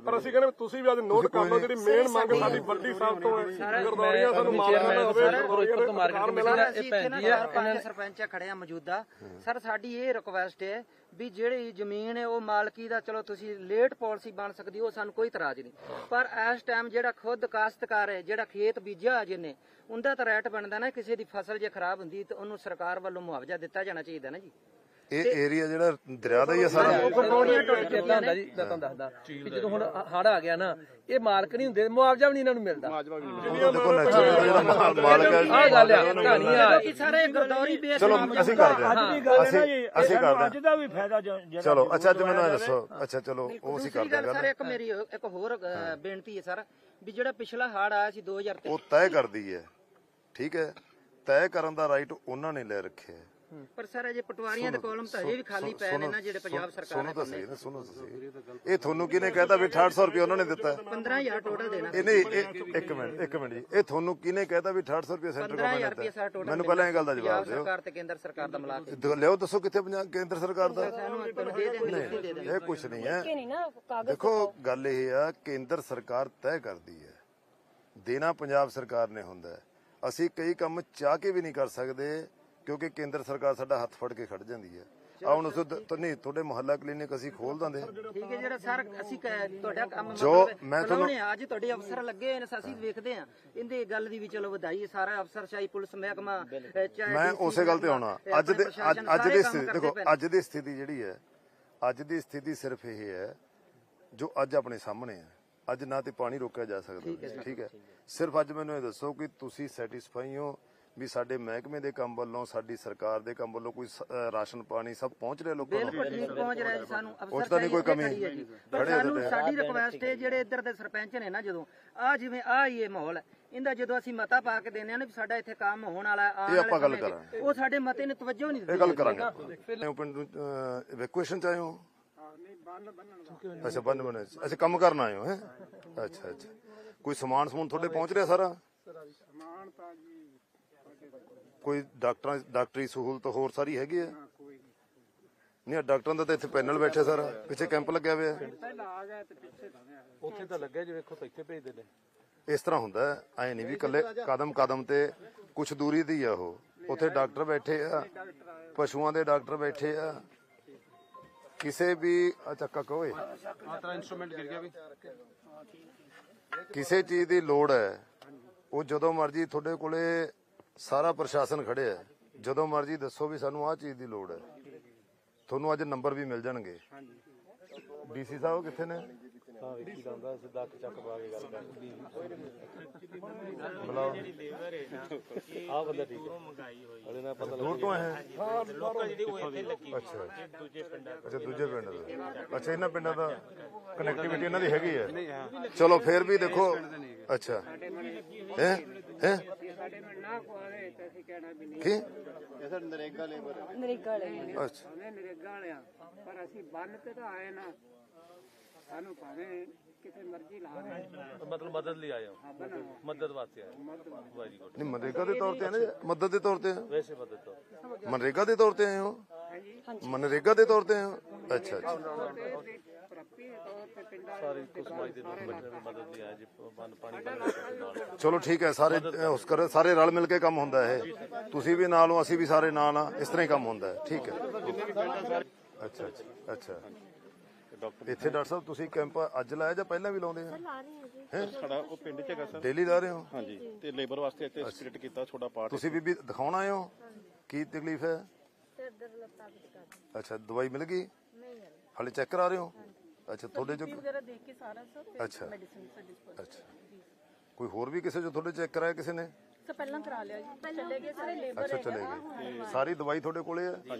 ਪਰ ਅਸੀਂ ਕਹਿੰਦੇ ਵੀ ਤੁਸੀਂ ਵੀ ਅੱਜ ਨੋਟ ਕਰ ਲਓ ਜਿਹੜੀ ਮੇਨ ਮੰਗ ਸਾਡੀ ਵੱਡੀ ਸਾਹਿਬ ਤੋਂ ਹੈ। ਗਰਦੌਰੀਆਂ ਸਾਨੂੰ ਮਾਫ ਕਰਨਾ ਹੋਵੇ ਗਰਦੌਰੀਆਂ ਦੇ ਅਧਿਕਾਰ ਮਿਲਣ। ਅਸੀਂ ਇੱਥੇ ਨਾ ਚਾਰ ਪੰਜ ਸਰਪੰਚ ਖੜੇ ਆ ਮੌਜੂਦਾ। ਸਰ ਸਾਡੀ ਇਹ ਰਿਕੁਐਸਟ ਹੈ ਵੀ ਜਿਹੜੀ ਜ਼ਮੀਨ ਹੈ ਉਹ ਮਾਲਕੀ ਦਾ ਚਲੋ ਤੁਸੀਂ ਲੇਟ ਪਾਲਿਸੀ ਬਣ ਸਕਦੀ ਉਹ ਸਾਨੂੰ ਕੋਈ ਇਤਰਾਜ਼ ਨਹੀਂ। ਪਰ ਇਸ ਟਾਈਮ ਜਿਹੜਾ ਖੁਦ ਕਾਸ਼ਤਕਾਰ ਹੈ ਜਿਹੜਾ ਖੇਤ ਬੀਜਿਆ ਜਿਹਨੇ ਉਹਦਾ ਤਾਂ ਰੈਟ ਬਣਦਾ ਨਾ ਕਿਸੇ ਦੀ ਫਸਲ ਜੇ ਖਰਾਬ ਹੁੰਦੀ ਤਾਂ ਉਹਨੂੰ ਸਰਕਾਰ ਵੱਲੋਂ ਮੁਆਵਜ਼ਾ ਦਿੱਤਾ ਜਾਣਾ ਚਾਹੀਦਾ ਨਾ ਜੀ। ਇਹ ਏਰੀਆ ਜਿਹੜਾ ਦਰਿਆ ਦਾ ਹੀ ਹੈ ਸਾਰਾ। ਇਦਾਂ ਹੁੰਦਾ ਜੀ ਮੈਂ ਤੁਹਾਨੂੰ ਦੱਸਦਾ ਕਿ ਜਦੋਂ ਹੁਣ ਹੜ ਆ ਗਿਆ ਨਾ ਇਹ ਮਾਲਕ ਨਹੀਂ ਹੁੰਦੇ ਮੁਆਵਜ਼ਾ ਵੀ ਨਹੀਂ ਇਹਨਾਂ ਨੂੰ ਮਿਲਦਾ। ਦੇਖੋ ਨੈਚੁਰਲ ਜਿਹੜਾ ਮਾਲ- ਮਾਲਕ ਹੈ ਆਹ ਗੱਲ ਆ ਕਹਾਣੀ ਆ। ਕਿ ਸਾਰੇ ਗਰਦੌਰੀ ਬੇਸ ਚਲੋ ਅਸੀਂ ਕਰਦੇ ਅੱਜ ਹਾਂ ਦੀ ਗੱਲ ਹੈ ਨਾ ਅਸੀਂ ਜੀ ਅਸੀਂ ਕਰਦੇ ਅੱਜ ਦਾ ਵੀ ਫਾਇਦਾ ਜ- ਜਿਹੜਾ ਚਲੋ ਅੱਛਾ ਅੱਜ ਮੈਨੂੰ ਇਹ ਦੱਸੋ। ਅੱਛਾ ਚਲੋ ਉਹ ਅਸੀਂ ਦੂਸਰੀ ਕਰਦੇ ਗੱਲ ਹਾਂ ਸਰ ਇੱਕ ਮੇਰੀ ਇੱਕ ਹੋਰ ਅ, ਬੇਨਤੀ ਹੈ ਸਰ। ਵੀ ਜਿਹੜਾ ਪਿਛਲਾ ਹੜ ਆਇਆ ਸੀ 2003 ਉਹ ਤੈਅ ਕਰਦੀ ਹੈ। ਠੀਕ ਹੈ। ਤੈਅ ਕਰਨ ਦਾ ਰਾਈਟ ਉਹਨਾਂ ਨੇ ਲੈ ਰੱਖਿਆ ਹੈ। ਪਰ ਸਰ ਅਜੇ ਪਟਵਾਰੀਆਂ ਦੇ ਕਾਲਮ ਤਾਂ ਅਜੇ ਵੀ ਖਾਲੀ ਪਏ ਨੇ ਨਾ ਜਿਹੜੇ ਪੰਜਾਬ ਸਰਕਾਰ ਸੁਣੋ ਨੇ ਤਾਂ ਸਹੀ ਨਾ ਸੁਣੋ ਤਾਂ ਸਹੀ। ਇਹ ਤੁਹਾਨੂੰ ਕਿਹਨੇ ਕਹਿਤਾ ਵੀ 6800 ਰੁਪਏ ਉਹਨਾਂ ਨੇ ਦਿੱਤਾ? ਹੈ? 15000 ਟੋਟਲ ਦੇਣਾ। ਇਹ ਨਹੀਂ ਇੱਕ ਮਿੰਟ ਇੱਕ ਮਿੰਟ ਜੀ। ਇਹ ਤੁਹਾਨੂੰ ਕਿਹਨੇ ਕਹਿਤਾ ਵੀ 6800 ਰੁਪਏ ਸੈਂਟਰ 15000 ਗਵਰਨਮੈਂਟ ਦਿੱਤਾ ਮੈਨੂੰ ਪਹਿਲਾਂ ਇਹ ਗੱਲ ਦਾ ਜਵਾਬ ਦਿਓ। ਸਰਕਾਰ ਤੇ ਕੇਂਦਰ ਸਰਕਾਰ ਦਾ ਮਿਲਾ ਕੇ ਦ- ਲਿਓ ਦੱਸੋ ਕਿੱਥੇ ਪੰਜਾਬ ਕੇਂਦਰ ਸਰਕਾਰ ਦਾ? ਇਹ ਕੁਝ ਨਹੀਂ ਹੈ। ਦੇਖੋ ਗੱਲ ਇਹ ਆ ਕੇਂਦਰ ਸਰਕਾਰ ਤੈਅ ਕਰਦੀ ਹੈ। ਦੇਣਾ ਪੰਜਾਬ ਸਰਕਾਰ ਨੇ ਹੁੰਦਾ ਹੈ। ਅਸੀਂ ਕਈ ਕੰਮ ਚਾਹ ਕੇ ਵੀ ਨਹੀਂ ਕਰ ਸਕਦੇ। ਕਿਉਂਕਿ ਕੇਂਦਰ ਸਰਕਾਰ ਸਾਡਾ ਹੱਥ ਫੜ ਕੇ ਖੜ ਜਾਂਦੀ ਹੈ। ਆ ਹੁਣ ਉਸ ਤੋਂ ਨਹੀਂ ਤੁਹਾਡੇ ਮੁਹੱਲਾ ਕਲੀਨਿਕ ਅਸੀਂ ਖੋਲ ਦਾਂਦੇ। ਠੀਕ ਹੈ ਜਿਹੜਾ ਸਰ ਅਸੀਂ ਤੁਹਾਡਾ ਕੰਮ ਜੋ ਮੈਂ ਤੁਹਾਨੂੰ- ਅੱਜ ਤੁਹਾਡੇ ਅਫਸਰ ਲੱਗੇ ਹੋਏ ਨੇ ਅਸੀਂ ਵੇਖਦੇ ਆ ਇਹਦੇ ਗੱਲ ਦੀ ਵੀ ਚਲੋ ਵਧਾਈ ਹੈ, ਸਾਰਾ ਅਫਸਰਸ਼ਾਹੀ ਪੁਲਿਸ ਮਹਿਕਮਾ ਮੈਂ ਉਸੇ ਗੱਲ ਤੇ ਆਉਣਾ। ਅੱਜ ਦੇ ਅੱਜ ਦੀ ਸਥਿਤੀ ਦੇਖੋ। ਅੱਜ ਦੀ ਸਥਿਤੀ ਜਿਹੜੀ ਹੈ ਅੱਜ ਦੀ ਸਥਿਤੀ ਸਿਰਫ ਇਹ ਹੈ ਜੋ ਅੱਜ ਆਪਣੇ ਸਾਹਮਣੇ ਹੈ। ਅੱਜ ਨਾ ਤੇ ਪਾਣੀ ਰੋਕਿਆ ਜਾ ਸਕਦਾ। ਠੀਕ ਹੈ। ਸਿਰਫ ਅੱਜ ਮੈਨੂੰ ਇਹ ਦੱਸੋ ਕਿ ਤੁਸੀਂ ਸੈਟੀਸਫਾਈ ਹੋ ਵੀ ਸਾਡੇ ਮਹਿਕਮੇ ਦੇ ਕੰਮ ਵੱਲੋਂ ਸਾਡੀ ਸਰਕਾਰ ਦੇ ਕੰਮ ਵੱਲੋਂ ਕੋਈ ਰਾਸ਼ਨ ਪਾਣੀ ਸਭ ਪਹੁੰਚ ਰਿਹਾ ਲੋਕਾਂ ਨੂੰ? ਬਿਲਕੁਲ ਠੀਕ ਪਹੁੰਚ ਰਿਹਾ ਜੀ ਸਾਨੂੰ 'ਚ ਤਾਂ ਨਹੀਂ ਕੋਈ ਕਮੀ। ਖੜੀ ਹੈ ਜੀ। ਪਰ ਸਾਨੂੰ। ਸਾਡੀ ਰਿਕੁਐਸਟ ਹੈ ਜਿਹੜੇ ਇੱਧਰ ਦੇ ਸਰਪੰਚ ਨੇ ਨਾ ਜਦੋਂ ਆ ਜਿਵੇਂ ਆ ਹੀ ਇਹ ਮਾਹੌਲ ਹੈ। ਇਹਦਾ ਜਦੋਂ ਅਸੀਂ ਮਤਾ ਪਾ ਕੇ ਦਿੰਦੇ ਆ ਨਾ ਵੀ ਸਾਡਾ ਇੱਥੇ ਕੰਮ ਹੋਣ ਵਾਲਾ ਆਉਣ ਇਹ ਆਪਾਂ ਗੱਲ 'ਚ, ਉਹ ਸਾਡੇ ਮਤੇ ਨੇ ਤਵੱਜੋ ਨਹੀਂ ਇਹ ਦਿੱਤੀ ਗੱਲ ਕਰਾਂਗੇ ਪਿੰਡ ਨੂੰ ਇਵੈਕੂਏਸ਼ਨ ਚ ਆਏ ਹੋ? ਅੱਛਾ ਬੰਨ ਬੰਨ ਅੱਛਾ ਕੰਮ ਕਰਨ ਆਏ ਹੋ ਹੈ? ਅੱਛਾ ਅੱਛਾ। ਕੋਈ ਸਮਾਨ ਸਮੂਨ ਤੁਹਾਡੇ ਪਹੁੰਚ ਰਿਹਾ ਸਾਰਾ? ਕੋਈ ਡਾਕਟਰਾਂ ਡਾਕਟਰੀ ਸਹੂਲਤ ਹੋਰ ਸਾਰੀ ਹੈਗੀ ਹੈ ਨਹੀਂ ਡਾਕਟਰਾਂ ਦਾ ਤਾਂ ਇੱਥੇ ਪੈਨਲ ਬੈਠੇ ਸਾਰਾ। ਪਿੱਛੇ ਕੈਂਪ ਲੱਗਿਆ ਹੋਇਆ। ਉੱਥੇ ਤਾਂ ਲੱਗਿਆ ਜੀ ਵੇਖੋ ਤਾਂ ਇੱਥੇ ਭੇਜਦੇ ਨੇ। ਇਸ ਤਰ੍ਹਾਂ ਹੁੰਦਾ ਐ ਨਹੀਂ ਵੀ ਕੱਲੇ ਕਦਮ ਕਦਮ ਤੇ ਕੁਝ ਦੂਰੀ ਦੀ ਆ ਉਹ। ਉੱਥੇ ਡਾਕਟਰ ਬੈਠੇ ਆ ਪਸ਼ੂਆਂ ਦੇ ਡਾਕਟਰ ਬੈਠੇ ਆ। ਕਿਸੇ ਵੀ ਅੱਛਾ ਕੱਕੋ ਓਏ ਆ ਤੇਰਾ ਇਨਸਟਰੂਮੈਂਟ ਗਿਰ ਗਿਆ ਵੀ। ਕਿਸੇ ਚੀਜ਼ ਦੀ ਲੋੜ ਹੈ। ਉਹ ਜਦੋਂ ਮਰਜ਼ੀ ਤੁਹਾਡੇ ਕੋਲੇ ਸਾਰਾ ਪ੍ਰਸ਼ਾਸਨ ਖੜਿਆ ਹੈ ਜਦੋਂ ਮਰਜ਼ੀ ਦੱਸੋ ਵੀ ਸਾਨੂੰ ਆਹ ਚੀਜ਼ ਦੀ ਲੋੜ ਹੈ। ਤੁਹਾਨੂੰ ਅੱਜ ਨੰਬਰ ਵੀ ਮਿਲ ਜਾਣਗੇ। ਡੀਸੀ ਸਾਹਿਬ ਕਿੱਥੇ ਨੇ? ਤਾਂ ਵੇਖੀ ਜਾਂਦਾ ਸਿੱਧਾ ਅੱਖ ਚੱਕ ਪਾ ਕੇ ਗੱਲ ਕਰਦੀ ਬੁਲਾਓ। ਆ ਬੰਦਾ ਠੀਕ ਹੈ। ਉਹਦੇ ਨਾਲ ਪਤਾ ਦੂਰ ਤੋਂ ਆਏ ਹੈ? ਲੋਕਾਂ ਜਿਹੜੀ ਉਹ ਇੱਥੇ ਲੱਗੀ ਅੱਛਾ। ਦੂਜੇ ਪਿੰਡਾਂ ਅੱਛਾ ਦੂਜੇ ਪਿੰਡ ਦਾ ਅੱਛਾ ਇਹਨਾਂ ਪਿੰਡਾਂ ਦਾ ਕਨੈਕਟੀਵਿਟੀ ਇਹਨਾਂ ਦੀ ਹੈਗੀ ਹੈ? ਚਲੋ ਫੇਰ ਵੀ ਦੇਖੋ। ਅੱਛਾ। ਹੈ ਹੈ। ਕੀ? ਇਹ ਸਰ ਨਰੇਗਾ ਲੇਬਰ ਹੈ। ਨਰੇਗਾ ਵਾਲੇ ਅੱਛਾ। ਨਰੇਗਾ ਵਾਲਿਆ ਪਰ ਅਸੀਂ ਬੰਨ ਤੇ ਤਾਂ ਆਏ ਨਾ। ਸਾਨੂੰ ਭਾਵੇਂ ਕਿਤੇ ਮਰਜ਼ੀ ਲਾ ਰਹੇ ਮਤਲਬ ਮਦਦ ਲਈ ਆਇਆ ਹਾਂ? ਮਦਦ ਵਾਸਤੇ ਆਇਆ ਵੈਰੀ ਗੁੱਡ ਨਹੀਂ ਮਨਰੇਗਾ ਦੇ ਤੌਰ ਤੇ ਨਾ? ਮਦਦ ਦੇ ਤੌਰ ਤੇ ਹੈ? ਵੈਸੇ ਮਦਦ ਤੋਂ। ਮਨਰੇਗਾ ਦੇ ਤੌਰ ਤੇ ਆਏ ਹੋ? ਮਨਰੇਗਾ ਦੇ ਤੌਰ ਤੇ ਆਏ ਹੋ? ਅੱਛਾ ਅੱਛਾ। ਪ੍ਰੱਪੀ ਦੇ ਤੌਰ ਤੇ ਪਿੰਡਾਂ ਸਾਰੀ ਕੁ ਸਮਾਜ ਦੇ ਲੋਕ ਬੈਠੇ ਨੇ ਮਦਦ ਲਈ ਆਏ ਜੀ ਬੰਨ ਪਾਣੀ ਬੰਨ ਦੇ ਨਾਲ ਚਲੋ ਠੀਕ ਹੈ ਸਾਰੇ ਉਸ ਕਰ ਸਾਰੇ ਰਲ ਮਿਲ ਕੇ ਕੰਮ ਹੁੰਦਾ ਹੈ ਤੁਸੀਂ ਵੀ ਨਾਲ ਹੋ ਅਸੀਂ ਵੀ ਸਾਰੇ ਨਾਲ ਆ ਇਸ ਤਰ੍ਹਾਂ ਹੀ ਕੰਮ ਹੁੰਦਾ ਹੈ। ਠੀਕ ਹੈ। ਅੱਛਾ ਅੱਛਾ। ਅੱਛਾ ਇੱਥੇ ਡਾਕਟਰ ਸਾਹਿਬ ਤੁਸੀਂ ਕੈਂਪ ਅੱਜ ਲਾਇਆ ਜਾਂ ਪਹਿਲਾਂ ਵੀ ਲਾਉਂਦੇ ਆ? ਸਾਡਾ ਉਹ ਪਿੰਡ ਚ ਹੈਗਾ ਸਰ। ਡੇਲੀ ਲਾ ਰਹੇ ਹੋ? ਹਾਂਜੀ ਤੇ ਲੇਬਰ ਵਾਸਤੇ ਇੱਥੇ ਸਪਿਰਿਟ ਕੀਤਾ ਛੋਟਾ ਪਾਰਟ ਤੁਸੀਂ ਬੀਬੀ ਦਿਖਾਉਣ ਆਏ ਹੋ? ਕੀ ਤਕਲੀਫ ਹੈ? ਅੱਛਾ ਦਵਾਈ ਮਿਲ ਗਈ? ਹਾਲੇ ਚੈੱਕ ਕਰਾ ਰਹੇ ਹੋ? ਅੱਛਾ ਤੁਹਾਡੇ ਜੋ ਵਗੈਰਾ ਦੇਖ ਕੇ ਸਾਰਾ ਸਰ ਅੱਛਾ। ਮੈਡੀਸਿਨ ਸਾਡੇ ਕੋਲ ਅੱਛਾ। ਕੋਈ ਹੋਰ ਵੀ ਕਿਸੇ ਜੋ ਤੁਹਾਡੇ ਚੈੱਕ ਕਰਾਇਆ ਕਿਸੇ ਨੇ? ਸਰ ਪਹਿਲਾਂ ਕਰਾ ਲਿਆ ਜੀ। ਚਲੇ ਗਏ ਸਾਰੇ ਲੇਬਰ ਅੱਛਾ ਚਲੇ ਗਏ। ਸਾਰੀ ਦਵਾਈ ਤੁਹਾਡੇ ਕੋਲੇ ਹੈ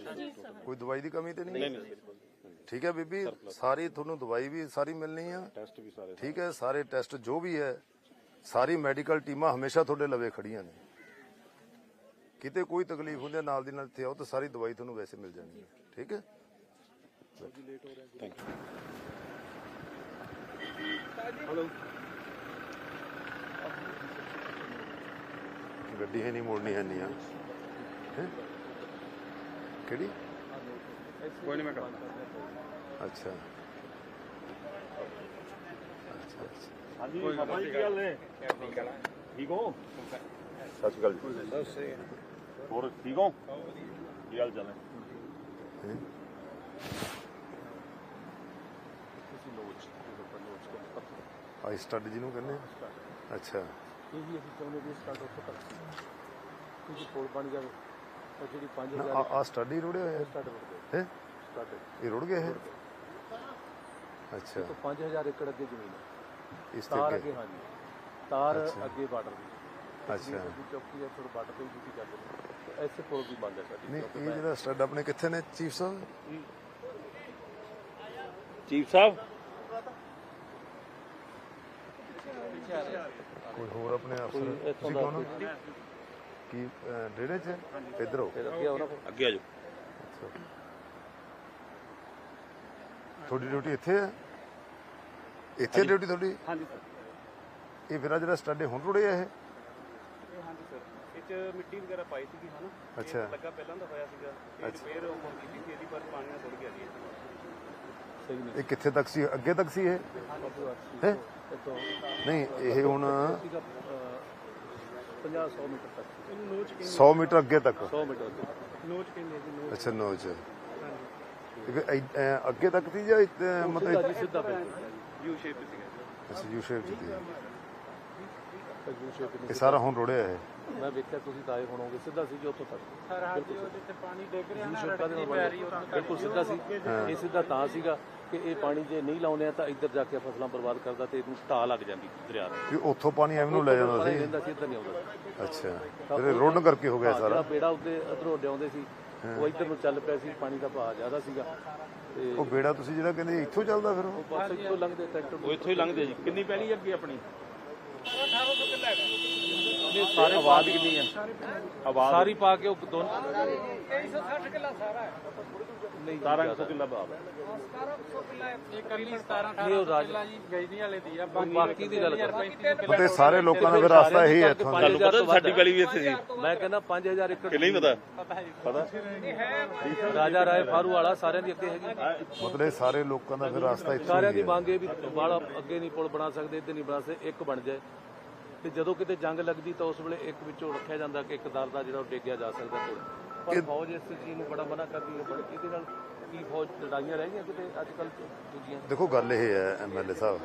ਕੋਈ ਦਵਾਈ ਦੀ ਕਮੀ ਤੇ ਨਹੀਂ? ਠੀਕ ਹੈ ਬੀਬੀ ਸਾਰੀ ਤੁਹਾਨੂੰ ਦਵਾਈ ਵੀ ਸਾਰੀ ਮਿਲਣੀ ਆ। ਟੈਸਟ ਵੀ ਸਾਰੇ ਠੀਕ ਹੈ ਸਾਰੇ ਟੈਸਟ ਜੋ ਵੀ ਹੈ ਸਾਰੀ ਮੈਡੀਕਲ ਟੀਮਾਂ ਹਮੇਸ਼ਾ ਤੁਹਾਡੇ ਲਵੇ ਖੜੀਆਂ ਨੇ। ਕਿਤੇ ਕੋਈ ਤਕਲੀਫ ਹੁੰਦੀ ਹੈ ਨਾਲ ਦੀ ਨਾਲ ਇੱਥੇ ਆਓ ਤਾਂ ਸਾਰੀ ਦਵਾਈ ਤੁਹਾਨੂੰ ਵੈਸੇ ਮਿਲ ਜਾਣੀ ਹੈ। ਠੀਕ ਹੈ? ਗੱਡੀ ਹੈ ਨਹੀਂ ਮੋੜਨੀ ਹੈ ਨਹੀਂ ਆ? ਕਿਹੜੀ? ਕੋਈ ਨਹੀਂ ਮੈਂ ਕਰਾਂ ਅੱਛਾ। ਅੱਛਾ ਅੱਛਾ ਹਾਂਜੀ ਬਾਬਾ ਜੀ ਕੀ ਗੱਲ ਨੇ? ਠੀਕ ਹੋ? ਸਤਿ ਸ਼੍ਰੀ ਅਕਾਲ ਜੀ। ਹੋਰ ਠੀਕ ਹੋ? ਕੀ ਹਾਲ ਚਾਲ ਹੈ ਹੈਂ? ਆਈ ਸਟੱਡ ਜਿਹਨੂੰ ਕਹਿੰਦੇ ਆ? ਅੱਛਾ। ਇਹ ਵੀ ਅਸੀਂ ਚਾਹੁੰਦੇ ਵੀ ਸਟਾਰਟ ਉੱਥੋਂ ਤੱਕ ਕਿਉਂਕਿ ਕੋਲ ਬਣ ਜਾਵੇ ਤਾਂ ਜਿਹੜੀ 5000 ਆ ਆ ਸਟੱਡ ਰੁੜਿਆ ਹੋਇਆ ਸਟਾਰਟ ਹੋ? ਗਏ ਹੈ। ਸਟਾਰਟ ਇਹ ਰੁੜ ਗਿਆ ਇਹ ਅੱਛਾ। ਤੋਂ 5000 ਏਕੜ ਅੱਗੇ ਜ਼ਮੀਨ ਹੈ। ਇਸ ਤੇ ਤਾਰ ਅੱਗੇ। ਅੱਗੇ ਹਾਂਜੀ। ਤਾਰ ਅੱਛਾ। ਅੱਗੇ ਬਾਰਡਰ ਦੀ। ਅੱਛਾ। ਸਾਡੀ ਚੌਕੀ ਹੈ ਥੋੜਾ ਬਾਰਡਰ ਤੇ ਡਿਊਟੀ ਕਰਦੇ ਨੇ। ਐਸੇ ਪੁਲ ਵੀ ਬੰਦ ਹੈ ਸਾਡੀ ਨਹੀਂ ਇਹ ਜਿਹੜਾ ਸਟੱਡ ਆਪਣੇ ਕਿੱਥੇ ਨੇ? ਚੀਫ ਸਾਹਿਬ? ਚੀਫ ਸਾਹਿਬ? ਕੋਈ ਹੋਰ ਆਪਣੇ ਅਫਸਰ? ਤੁਸੀਂ ਦਾ ਕੌਣ ਹੋ? ਕੀ ਡੇਰੇ ਚ? ਇੱਧਰ ਹੋ ਅੱਗੇ ਆਓ ਨਾ। ਅੱਗੇ ਆ ਜਾਓ। ਤੁਹਾਡੀ ਡਿਊਟੀ ਇੱਥੇ ਹੈ? ਇੱਥੇ ਡਿਊਟੀ ਤੁਹਾਡੀ? ਹਾਂਜੀ ਸਰ। ਇਹ ਫਿਰ ਜਿਹੜਾ ਸਟੱਡ ਹੁਣ ਰੁੜਿਆ ਇਹ? ਇਹ ਹਾਂਜੀ ਸਰ। ਇਹ ਚ ਮਿੱਟੀ ਵਗੈਰਾ ਪਾਈ ਸੀਗੀ ਹਨਾ? ਇਹ ਅੱਛਾ। ਲੱਗਾ ਪਹਿਲਾਂ ਤਾਂ ਹੋਇਆ ਸੀਗਾ। ਰਿਪੇਅਰ ਹੋ ਕੀਤੀ ਸੀ ਇਹਦੀ ਪਰ ਪਾਣੀ ਨਾਲ ਰੁੜ ਗਿਆ ਜੀ। ਇਹ। ਕਿੱਥੇ ਤੱਕ ਸੀ? ਅੱਗੇ ਤੱਕ ਸੀ ਇਹ? ਹੈ? ਨਹੀਂ ਇਹ ਹੁਣ ਸੀਗਾ 50 100 ਮੀਟਰ ਤੱਕ ਇਹਨੂੰ ਨੋਚ 100 ਮੀਟਰ ਅੱਗੇ ਤੱਕ? 100 ਮੀਟਰ ਤੱਕ। ਨੋਚ ਕਹਿੰਦੇ ਜੀ ਨੋਚ ਅੱਛਾ ਨੋ ਚ ਇਹ ਫਿਰ ਐ- ਐ ਅੱਗੇ ਤੱਕ ਸੀ ਜਾਂ ਮਤਲਬ ਸਿੱਧਾ ਯੂ ਸ਼ੇਪ ਅੱਛਾ ਯੂ ਸ਼ੇਪ ਸੀ। ਇਹ ਸਾਰਾ ਹੁਣ ਰੁੜਿਆ ਇਹ। ਮੈਂ ਵੇਖਿਆ ਤੁਸੀਂ ਤਾਂ ਆਏ ਹੋਣੋਗੇ ਸਿੱਧਾ ਸੀ ਜੀ ਉੱਥੋਂ ਤੱਕ। ਸਰ ਹਾਂਜੀ ਉਹਦੇ ਤੇ ਪਾਣੀ ਡਿੱਗ ਰਿਹਾ ਨਾ ਕਾਦੇ ਨਾਲ ਬਣਿਆ? ਬਿਲਕੁਲ ਸਿੱਧਾ ਸੀ। ਇਹ ਸਿੱਧਾ ਤਾਂ ਸੀਗਾ ਕਿ ਇਹ ਪਾਣੀ ਜੇ ਨਹੀਂ ਲਾਉਂਦੇ ਆ ਤਾਂ ਇੱਧਰ ਜਾ ਕੇ ਫਸਲਾਂ ਬਰਬਾਦ ਕਰਦਾ ਤੇ ਇਹਨੂੰ ਢਾਹ ਲੱਗ ਜਾਂਦੀ ਦਰਿਆ ਨੂੰ ਕਿ ਉੱਥੋਂ ਪਾਣੀ ਐਵੇਂ ਨੂੰ ਲੈ ਜਾਂਦਾ ਪਾਣੀ ਸੀ। ਰਹਿੰਦਾ ਸੀ ਇੱਧਰ ਨਹੀਂ ਆਉਂਦਾ ਅੱਛਾ। ਫਿਰ ਇਹ ਰੋਡਨ ਕਰਕੇ ਹੋ ਗਿਆ ਹਾਂ, ਸਾਰਾ। ਜਿਹੜਾ ਬੇੜਾ ਉੱਤੇ ਅਧਰੋਂ ਡਿਆਉਂਦੇ ਸੀ ਉਹ ਇੱਧਰ ਨੂੰ ਚੱਲ ਪਿਆ ਸੀ ਪਾਣੀ ਦਾ ਵਹਾਅ ਜ਼ਿਆਦਾ ਸੀਗਾ। ਤੇ ਉਹ ਬੇੜਾ ਤੁਸੀਂ ਜਿਹੜਾ ਕਹਿੰਦੇ ਇੱਥੋਂ ਚੱਲਦਾ ਫਿਰ ਉਹ? ਉਹ ਬਸ ਇੱਥੋਂ ਲੰਘਦੇ ਟਰੈਕਟਰ ਉਹ ਇੱਥੋਂ ਹੀ ਲੰਘਦੇ ਜੀ। ਕਿੰਨੀ ਪਹਿਲੀ ਅੱਗੇ ਆਪਣੀ? ਸਾਰੇ ਆਵਾਜ਼ ਕਿੰਨੀ ਆ ਆਵਾਜ਼? ਸਾਰੀ ਪਾ ਕੇ ਉਹ ਦੋਨ 360 ਕਿੱਲਾ ਸਾਰਾ ਹੈ। ਨਹੀਂ 1700 ਕਿੱਲਾ ਬਾਬ 1700 ਕਿੱਲਾ ਇਹ ਕੱਲੀ 17 ਨਹੀਂ ਉਹ 18 ਰਾਜ ਕਿੱਲਾ ਜੀ ਗਈਦੀ ਵਾਲੇ ਦੀ ਆ ਬਾਕੀ ਦੀ ਗੱਲ ਕਰ। ਤੇ ਸਾਰੇ ਲੋਕਾਂ ਦਾ ਫਿਰ ਰਸਤਾ ਇਹੀ ਹੈ ਇੱਥੋਂ। ਤੁਹਾਨੂੰ ਪਤਾ ਸਾਡੀ ਗਲੀ ਵੀ ਇੱਥੇ ਸੀ ਮੈਂ ਕਹਿੰਦਾ 5000 ਏਕੜ ਕਿ ਨਹੀਂ ਪਤਾ? ਪਤਾ ਰਾਜਾ ਰਾਏ ਫਾਰੂ ਵਾਲਾ ਸਾਰਿਆਂ ਦੀ ਅੱਗੇ ਹੈਗੀ। ਮਤਲਬ ਸਾਰੇ ਲੋਕਾਂ ਦਾ ਫਿਰ ਰਸਤਾ ਇੱਥੋਂ ਸਾਰਿਆਂ ਦੀ ਮੰਗ ਇਹ ਵੀ ਬਾਲਾ ਅੱਗੇ ਨਹੀਂ ਪੁਲ ਬਣਾ ਸਕਦੇ ਇੱਧਰ ਨਹੀਂ ਬਣਾ ਸਕਦੇ ਇੱਕ ਬਣ ਜਾਏ। ਤੇ ਜਦੋਂ ਕਿਤੇ ਜੰਗ ਲੱਗਦੀ ਤਾਂ ਉਸ ਵੇਲੇ ਇੱਕ ਵਿੱਚੋਂ ਰੱਖਿਆ ਜਾਂਦਾ ਕਿ ਇੱਕ ਦਰ ਦਾ ਜਿਹੜਾ ਉਹ ਡੇਗਿਆ ਜਾ ਸਕਦਾ ਪਰ ਫੌਜ ਇਸ ਚੀਜ਼ ਨੂੰ ਬੜਾ ਮਨਾ ਕਰਦੀ ਹੈ ਬੜੀ ਇਹਦੇ ਨਾਲ ਕੀ ਫੌਜ ਲੜਾਈਆਂ ਰਹਿ ਗਈਆਂ ਕਿਤੇ ਅੱਜ ਕੱਲ ਦੂਜੀਆਂ? ਦੇਖੋ ਗੱਲ ਇਹ ਹੈ ਐਮਐਲਏ ਸਾਹਿਬ।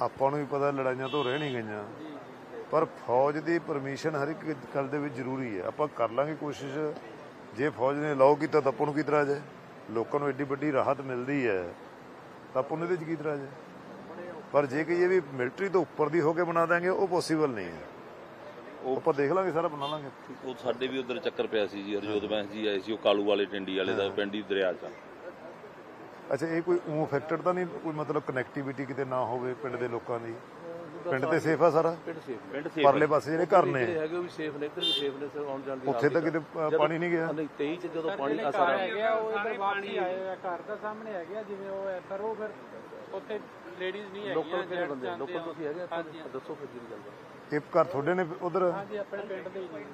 ਆਪਾਂ ਨੂੰ ਵੀ ਪਤਾ ਲੜਾਈਆਂ ਤੋਂ ਰਹਿ ਨਹੀਂ ਗਈਆਂ। ਪਰ ਫੌਜ ਦੀ ਪਰਮਿਸ਼ਨ ਹਰ ਇੱਕ ਗੱਲ ਦੇ ਵਿੱਚ ਜ਼ਰੂਰੀ ਹੈ। ਆਪਾਂ ਕਰ ਲਾਂਗੇ ਕੋਸ਼ਿਸ਼। ਜੇ ਫੌਜ ਨੇ ਲਾਓ ਕੀਤਾ ਤਾਂ ਆਪਾਂ ਨੂੰ ਕੀ ਇਤਰਾਜ਼ ਹੈ? ਲੋਕਾਂ ਨੂੰ ਐਡੀ ਵੱਡੀ ਰਾਹਤ ਮਿਲਦੀ ਹੈ। ਤਾਂ ਆਪਾਂ ਨੂੰ ਇਹਦੇ 'ਚ ਕੀ ਇਤਰਾਜ਼ ਹੈ? ਪਰ ਜੇ ਕਹੀਏ ਵੀ ਮਿਲਟਰੀ ਤੋਂ ਉੱਪਰ ਦੀ ਹੋ ਕੇ ਬਣਾ ਦਾਂਗੇ ਉਹ ਪੋਸੀਬਲ ਨਹੀਂ ਹੈ। ਉਹ ਆਪਾਂ ਦੇਖ ਲਾਂਗੇ ਸਾਰਾ ਬਣਾ ਲਾਂਗੇ। ਉਹ ਸਾਡੇ ਵੀ ਉਧਰ ਚੱਕਰ ਪਿਆ ਸੀ ਜੀ ਹਰਜੋਤ ਬੈਂਸ ਜੀ ਆਏ ਸੀ ਉਹ ਕਾਲੂ ਵਾਲੇ ਟਿੰਡੀ ਵਾਲੇ ਦਾ ਪਿੰਡੀ ਦਰਿਆ ਚ। ਅੱਛਾ ਇਹ ਕੋਈ ਉਹ ਅਫੈਕਟਡ ਤਾਂ ਨਹੀਂ ਕੋਈ ਮਤਲਬ ਕਨੈਕਟੀਵਿਟੀ ਕਿਤੇ ਨਾ ਹੋਵੇ ਪਿੰਡ ਦੇ ਲੋਕਾਂ ਦੀ? ਪਿੰਡ ਤੇ ਸੇਫ ਆ ਸਾਰਾ? ਪਿੰਡ ਸੇਫ ਪਿੰਡ ਸੇਫ ਪਰਲੇ ਪਾਸੇ ਜਿਹੜੇ ਘਰ ਨੇ। ਹੈਗੇ ਉਹ ਵੀ ਸੇਫ ਨੇ ਇੱਧਰ ਵੀ ਸੇਫ ਨੇ ਸਰ ਆਉਣ ਜਾਣ ਦੀ ਉੱਥੇ ਤਾਂ ਕਿਤੇ ਪਾਣੀ ਨਹੀਂ ਗਿਆ। ਨਹੀਂ 23 ਚ ਜਦੋਂ ਪਾਣੀ ਅਸਰ ਆ, ਉਹ ਇਧਰ ਵਾਪਸੀ ਆਏ ਆ ਘਰ ਦਾ ਸਾਹਮਣੇ ਹੈਗੇ ਜਿਵੇਂ ਉਹ ਉਹ ਫਿਰ ਉੱਥੇ ਲੇਡੀਜ਼ ਨਹੀਂ ਲੋਕਲ ਹੈਗੀਆਂ ਕਿਹੜੇ ਜੈਂਟਸ ਬੰਦੇ ਲੋਕਲ। ਤੁਸੀਂ ਹੈਗੇ ਦੱਸੋ ਫਿਰ ਜਿਹੜੀ ਗੱਲ ਹੈ ਇਹ ਘਰ ਤੁਹਾਡੇ ਨੇ ਉਧਰ ਹਾਂਜੀ ਆਪਣੇ ਪਿੰਡ ਦੇ ਹੀ ਨੇ।